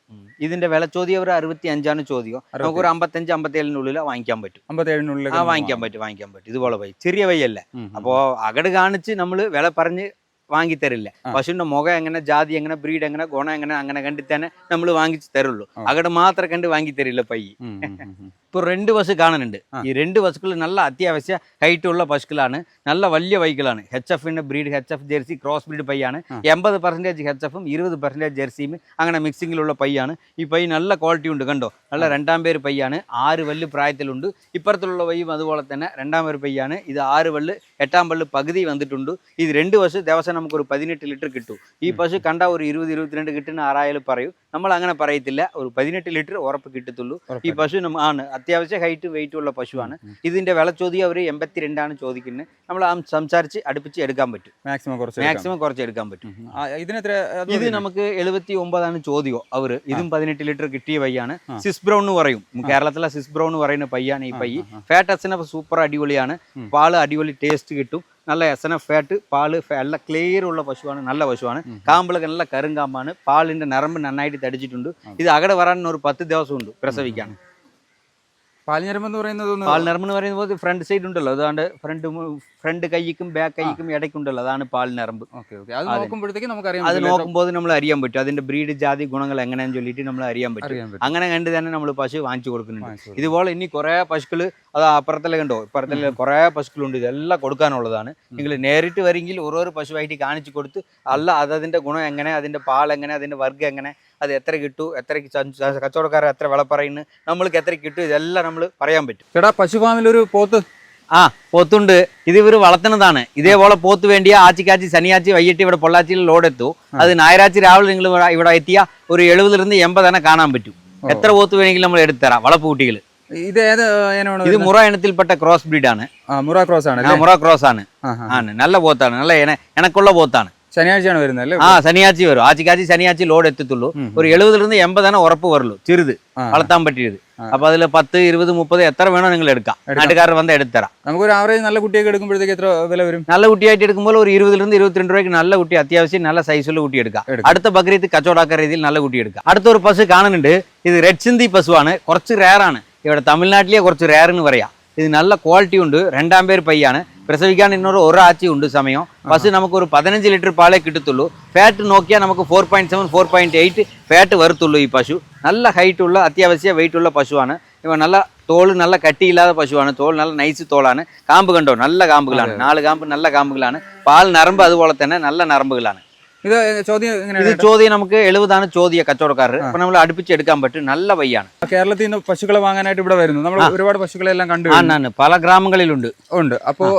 Speaker 1: ഇതിന്റെ വില ചോദ്യം അവർ അറുപത്തി അഞ്ചാണ് ചോദ്യം. നമുക്ക് ഒരു അമ്പത്തഞ്ച് അമ്പത്തേഴിനുള്ളിൽ വാങ്ങിക്കാൻ പറ്റും.
Speaker 2: അമ്പത്തേഴിനുള്ളിൽ
Speaker 1: ആ വാങ്ങിക്കാൻ പറ്റും വാങ്ങിക്കാൻ പറ്റും. ഇതുപോലെ വൈ ചെറിയ വൈയല്ല. അപ്പോ അകട് കാണിച്ച് നമ്മൾ വില പറഞ്ഞ് വാങ്ങിത്തരില്ല പശുവിന്റെ മുഖം എങ്ങനെ ജാതി എങ്ങനെ ബ്രീഡ് എങ്ങനെ ഗുണം എങ്ങനെ അങ്ങനെ കണ്ടി തന്നെ നമ്മൾ വാങ്ങിച്ചു തരുള്ളൂ. അവിടെ മാത്രം കണ്ട് വാങ്ങി തരില്ല പയ്യ. ഇപ്പോൾ രണ്ട് ബസ് കാണുന്നുണ്ട്. ഈ രണ്ട് ബസ്സുകൾ നല്ല അത്യാവശ്യ ഹൈറ്റ് ഉള്ള പശുക്കളാണ്. നല്ല വലിയ ബൈക്കുകളാണ് എച്ച് എഫിന്റെ breed H F jersey cross breed പയ്യാണ്. എൺപത് പെർസെന്റേജ് എച്ച് എഫും ഇരുപത് പെർസെന്റേജ് ജെർസിയും അങ്ങനെ മിക്സിങ്ങിലുള്ള പയ്യാണ്. ഈ പൈ നല്ല ക്വാളിറ്റി ഉണ്ട് കണ്ടോ? നല്ല രണ്ടാം പേര് പയ്യാണ്. ആറ് വല്ല് പ്രായത്തിലുണ്ട്. ഇപ്പുറത്തുള്ള പയ്യും അതുപോലെ തന്നെ രണ്ടാം പേര് പയ്യാണ്. ഇത് ആറ് വല്ല് എട്ടാം പല്ല് പകുതി വന്നിട്ടുണ്ട്. ഇത് രണ്ട് പശു ദിവസം നമുക്കൊരു പതിനെട്ട് ലിറ്റർ കിട്ടും. ഈ പശു കണ്ട ഒരു ഇരുപത് ഇരുപത്തിരണ്ട് കിട്ടുന്ന ആറായാലും പറയും. നമ്മൾ അങ്ങനെ പറയത്തില്ല. ഒരു പതിനെട്ട് ലിറ്റർ ഉറപ്പ് കിട്ടത്തുള്ളൂ. ഈ പശു ആണ്. അത്യാവശ്യം ഹൈറ്റ് വെയിറ്റ് ഉള്ള പശുവാണ്. ഇതിന്റെ വില ചോദ്യം അവർ എൺപത്തിരണ്ടാണ് ചോദിക്കുന്നത് നമ്മൾ ആ സംസാരിച്ച് അടുപ്പിച്ച് എടുക്കാൻ പറ്റും.
Speaker 2: മാക്സിമം കുറച്ച്
Speaker 1: മാക്സിമം കുറച്ച് എടുക്കാൻ പറ്റും.
Speaker 2: ഇതിനെത്ര
Speaker 1: ഇത് നമുക്ക് എഴുപത്തി ഒമ്പതാണ് ചോദ്യം അവർ ഇതും പതിനെട്ട് ലിറ്റർ കിട്ടിയ പയ്യാണ്. സിസ് ബ്രൗൺ എന്ന് പറയും. കേരളത്തിലെ സിസ് ബ്രൗൺ എന്ന് പറയുന്ന പയ്യാണ് ഈ പയ്യ്. ഫാറ്റ് അസിനെ സൂപ്പർ അടിപൊളിയാണ്. പാൽ അടിപൊളി ടേസ്റ്റ് കിട്ടും. നല്ല എസ് എൻ എഫ് ഫാറ്റ് പാൽ ഫ- നല്ല ക്ലിയർ ഉള്ള പശുവാണ് നല്ല പശുവാണ് കാമ്പിളൊക്കെ നല്ല കരുങ്കാമ്പാണ് പാലിന്റെ നരമ്പ് നന്നായിട്ട് തടിച്ചിട്ടുണ്ട് ഇത് അകടെ വരാൻ ഒരു പത്ത് ദിവസം ഉണ്ട് പ്രസവിക്കാൻ
Speaker 2: എന്ന് പറയുന്നത് ഒന്ന്
Speaker 1: എന്ന് പറയുമ്പോൾ ഫ്രണ്ട് സൈഡ് ഉണ്ടല്ലോ അതാണ്ട് ഫ്രണ്ട് ഫ്രണ്ട് കൈക്കും ബാക്ക് കൈക്കും ഇടയ്ക്കുണ്ടല്ലോ. അതാണ് പാൽ നരമ്പ്
Speaker 2: ഓക്കെ ഓക്കെ. അത് നോക്കുമ്പോഴത്തേക്ക് നമുക്ക് അറിയാൻ
Speaker 1: അത്. നോക്കുമ്പോൾ നമ്മൾ അറിയാൻ പറ്റും. അതിന്റെ ബ്രീഡ് ജാതി ഗുണങ്ങൾ എങ്ങനെയാന്ന് ചൊല്ലിയിട്ട് നമ്മൾ അറിയാൻ പറ്റും. അങ്ങനെ കണ്ട് തന്നെ നമ്മൾ പശു വാങ്ങിച്ചു കൊടുക്കുന്നുണ്ട്. ഇതുപോലെ ഇനി കുറേ പശുക്കൾ അത് അപ്പുറത്തിലെ കണ്ടോ? ഇപ്പുറത്തിലെ കുറേ പശുക്കളുണ്ട്. ഇതെല്ലാം കൊടുക്കാനുള്ളതാണ്. നിങ്ങൾ നേരിട്ട് വരെങ്കിൽ ഓരോരോ പശുവായിട്ട് കാണിച്ചു കൊടുത്ത് അല്ല അതതിന്റെ അതിന്റെ ഗുണം എങ്ങനെ അതിന്റെ പാൽ എങ്ങനെ അതിന്റെ വർഗം എങ്ങനെ അത് എത്ര കിട്ടു എത്ര കച്ചവടക്കാരെ എത്ര വില പറയുന്നു നമ്മൾക്ക് എത്ര കിട്ടും ഇതെല്ലാം നമ്മൾ പറയാൻ പറ്റും.
Speaker 2: എടാ പശുഫാമിൽ ഒരു പോത്ത്.
Speaker 1: ആ പോത്തുണ്ട്. ഇത് ഇവർ വളർത്തുന്നതാണ്. ഇതേപോലെ പോത്ത് വേണ്ടിയ ആച്ചിക്കാച്ചി ശനിയാച്ചി വൈകിട്ട് ഇവിടെ പൊള്ളാച്ചിയിൽ എത്തു അത് ഞായറാഴ്ച രാവിലെ നിങ്ങൾ ഇവിടെ എത്തിയ ഒരു എഴുപതിലിருந்து എൺപതെണ്ണം കാണാൻ പറ്റും. എത്ര പോത്ത് വേണമെങ്കിലും നമ്മൾ എടുത്തരാം വളപ്പ് കുട്ടികൾ
Speaker 2: ഇത് ഏത്
Speaker 1: ഇത് മുറ ഇനത്തിൽപ്പെട്ട ക്രോസ് ബ്രീഡ് ആണ്
Speaker 2: മുറ ക്രോസ് ആണ്
Speaker 1: മുറ ക്രോസ് ആണ്. ആണ് നല്ല പോത്താണ് നല്ല ഇണക്കുള്ള പോത്താണ്.
Speaker 2: ശനിയാഴ്ചയാണ് വരുന്നത് അല്ലേ?
Speaker 1: ആ ശനിയാഴ്ച വരും. ആഴ്ചക്കാഴ്ച ശനിയാഴ്ച ലോഡ് എത്തത്തുള്ളൂ ഒരു എഴുപതിലിരുന്ന് എൺപതാണ് ഉറപ്പ് വരുള്ളൂ ചെറുത്. വളർത്താൻ പറ്റിയത്. അപ്പൊ അതിൽ പത്ത് ഇരുപത് മുപ്പത് എത്ര വേണോ നിങ്ങൾ എടുക്കാം. നാട്ടുകാരൻ വന്ന് എടുത്തരാം.
Speaker 2: നമുക്ക് ഒരു ആവറേജ് നല്ല കുട്ടിയൊക്കെ എടുക്കുമ്പോഴത്തേക്ക് എത്ര വില വരും?
Speaker 1: നല്ല കുട്ടിയായിട്ട് എടുക്കുമ്പോൾ ഒരു ഇരുപതിലിരുന്ന് ഇരുപത്തിരണ്ട് രൂപയ്ക്ക് നല്ല കുട്ടി അത്യാവശ്യം നല്ല സൈസുള്ള കുട്ടി എടുക്കാം. അടുത്ത ബക്രീത്ത് കച്ചവടാക്ക രീതിയിൽ നല്ല കുട്ടി എടുക്കാം. അടുത്തൊരു പശു കാണുന്നുണ്ട്. ഇത് റെഡ് സിന്ധി പശുവാണ്. കുറച്ച് റേറാണ് ഇവിടെ തമിഴ്നാട്ടിലെ കുറച്ച് റേറെന്ന് പറയാം. ഇത് നല്ല ക്വാളിറ്റി ഉണ്ട്. രണ്ടാം പേര് പയ്യാണ്. പ്രസവിക്കാൻ ഇന്നൊരു ഒരാഴ്ച ഉണ്ട് സമയം. പശു നമുക്ക് ഒരു പതിനഞ്ച് ലിറ്റർ പാലേ കിട്ടത്തുള്ളൂ. ഫാറ്റ് നോക്കിയാൽ നമുക്ക് four point seven four point eight fat വരത്തുള്ളൂ ഈ പശു. നല്ല ഹൈറ്റ് ഉള്ള അത്യാവശ്യ വെയിറ്റ് ഉള്ള പശുവാണ്. ഇവ നല്ല തോൾ നല്ല കട്ടിയില്ലാത്ത പശുവാണ്. തോൾ നല്ല നൈസ് തോളാണ്. കാമ്പ് കണ്ടോ? നല്ല കാമ്പുകളാണ്. നാല് കാമ്പ് നല്ല കാമ്പുകളാണ്. പാൽ നരമ്പ് അതുപോലെ തന്നെ നല്ല നരമ്പുകളാണ്.
Speaker 2: ഇത് ചോദ്യം
Speaker 1: ഇത് ചോദ്യം നമുക്ക് എഴുപതാണ് ചോദ്യ കച്ചവടക്കാർ അപ്പൊ നമ്മൾ അടുപ്പിച്ചെടുക്കാൻ പറ്റും. നല്ല വയ്യാണ്.
Speaker 2: കേരളത്തിൽ നിന്ന് പശുക്കളെ വാങ്ങാനായിട്ട് ഇവിടെ വരുന്നു. നമ്മൾ ഒരുപാട് പശുക്കളെല്ലാം കണ്ടു
Speaker 1: ആണ് പല ഗ്രാമങ്ങളിലുണ്ട്.
Speaker 2: ഉണ്ട്. അപ്പോൾ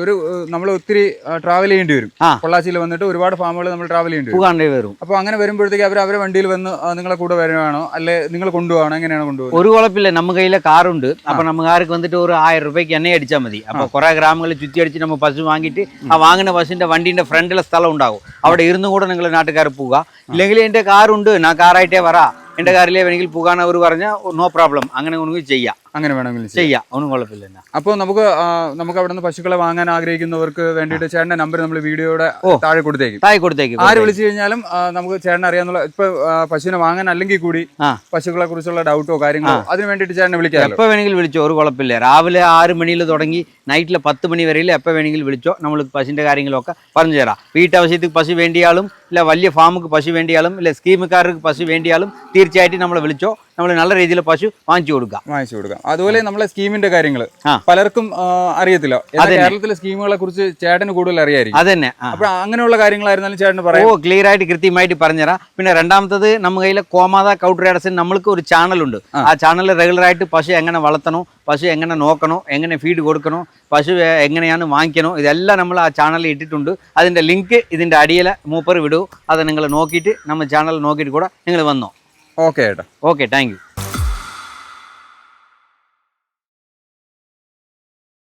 Speaker 2: ഒരു നമ്മൾ ഒത്തിരി ട്രാവൽ ചെയ്യേണ്ടി വരും. പൊള്ളാച്ചിയിൽ വന്നിട്ട് ഒരുപാട് ഫാമുകൾ നമ്മൾ ട്രാവൽ ചെയ്യേണ്ടി വരും.
Speaker 1: വരും.
Speaker 2: അപ്പോൾ അങ്ങനെ വരുമ്പോഴത്തേക്ക് അവർ അവരെ വണ്ടിയിൽ വന്ന് നിങ്ങളെ കൂടെ വരുവാണോ? അല്ലെ നിങ്ങൾ കൊണ്ടുപോകണോ എങ്ങനെയാണ് കൊണ്ടുപോകുന്നത്
Speaker 1: ഒരു കുഴപ്പമില്ല. നമ്മ കയ്യിലെ കാറുണ്ട്. അപ്പൊ നമുക്കാർക്ക് വന്നിട്ട് ഒരു ആയിരം രൂപയ്ക്ക് എണ്ണ അടിച്ചാൽ മതി. അപ്പൊ കുറെ ഗ്രാമങ്ങളിൽ ചുറ്റി അടിച്ച് നമ്മൾ പശു വാങ്ങിയിട്ട് ആ വാങ്ങുന്ന പശുവിന്റെ വണ്ടിന്റെ ഫ്രണ്ടിലെ സ്ഥലം ഉണ്ടാവും അവിടെ ഇരുന്ന് കൂടെ നിങ്ങൾ നാട്ടുകാർ പോവുക. ഇല്ലെങ്കിൽ എന്റെ കാറുണ്ട് ഞാൻ കാറായിട്ടേ വരാ. എന്റെ കാറിലേ വേണമെങ്കിൽ പോകാൻ അവർ പറഞ്ഞാൽ നോ പ്രോബ്ലം അങ്ങനെ ഒന്നും ചെയ്യാം.
Speaker 2: അങ്ങനെ വേണമെങ്കിലും ചെയ്യാം.
Speaker 1: ഒന്നും കുഴപ്പമില്ല.
Speaker 2: അപ്പോൾ നമുക്ക് നമുക്ക് അവിടെ നിന്ന് പശുക്കളെ വാങ്ങാൻ ആഗ്രഹിക്കുന്നവർക്ക് വേണ്ടിയിട്ട് ചേട്ടന്റെ നമ്പർ നമ്മൾ വീഡിയോയുടെ താഴെ കൊടുത്തേക്കും.
Speaker 1: താഴെ കൊടുത്തേക്കും
Speaker 2: ആര് വിളിച്ചു കഴിഞ്ഞാലും നമുക്ക് ചേട്ടൻ അറിയാന്നുള്ള ഇപ്പൊ പശുവിനെ വാങ്ങാൻ അല്ലെങ്കിൽ കൂടി. പശുക്കളെ കുറിച്ചുള്ള ഡൗട്ടോ കാര്യങ്ങളോ അതിന് വേണ്ടിയിട്ട് ചേട്ടനെ വിളിക്കാം
Speaker 1: എപ്പോൾ വേണമെങ്കിലും വിളിച്ചോ ഒരു കുഴപ്പമില്ല. രാവിലെ ആറ് മണിയിൽ തുടങ്ങി നൈറ്റിൽ പത്ത് മണി വരെയിൽ എപ്പോൾ വേണമെങ്കിലും വിളിച്ചോ നമ്മൾ പശുവിന്റെ കാര്യങ്ങളൊക്കെ പറഞ്ഞു തരാം. വീട്ടാവശ്യത്തിന് പശു വേണ്ടിയാലും ഇല്ല വലിയ ഫാമുക്ക് പശു വേണ്ടിയാലും ഇല്ല സ്കീമുകാർക്ക് പശു വേണ്ടിയാലും തീർച്ചയായിട്ടും നമ്മളെ വിളിച്ചോ. നമ്മൾ നല്ല രീതിയിൽ പശു വാങ്ങിച്ചു കൊടുക്കാം
Speaker 2: വാങ്ങിച്ചു കൊടുക്കാം അതുപോലെ നമ്മളെ സ്കീമിന്റെ കാര്യങ്ങൾ പലർക്കും അറിയത്തില്ല. കേരളത്തിലെ സ്കീമുകളെ കുറിച്ച് ചേട്ടന് കൂടുതൽ അറിയായിരിക്കും.
Speaker 1: അതന്നെ
Speaker 2: അപ്പൊ അങ്ങനെയുള്ള കാര്യങ്ങളായിരുന്നാലും ചേട്ടന്
Speaker 1: ഓ
Speaker 2: പറയാം
Speaker 1: ക്ലിയർ ആയിട്ട് കൃത്യമായിട്ട് പറഞ്ഞുതരാം. പിന്നെ രണ്ടാമത്തത് നമ്മുടെ കയ്യിലെ കോമാത കൗട്ടറേഡസിന് നമ്മൾക്ക് ഒരു ചാനലുണ്ട്. ആ. ചാനലിൽ റെഗുലർ ആയിട്ട് പശു എങ്ങനെ വളർത്തണോ പശു എങ്ങനെ നോക്കണോ എങ്ങനെ ഫീഡ് കൊടുക്കണോ പശു എങ്ങനെയാണ് വാങ്ങിക്കണോ ഇതെല്ലാം നമ്മൾ ആ ചാനലിൽ ഇട്ടിട്ടുണ്ട്. അതിന്റെ ലിങ്ക് ഇതിന്റെ അടിയിൽ മൂപ്പർ വിടൂ. അത് നിങ്ങൾ നോക്കിയിട്ട് നമ്മൾ ചാനൽ നോക്കിയിട്ട് കൂടെ നിങ്ങൾ വന്നോ.
Speaker 2: ഓക്കെ ചേട്ടാ.
Speaker 1: Okay thank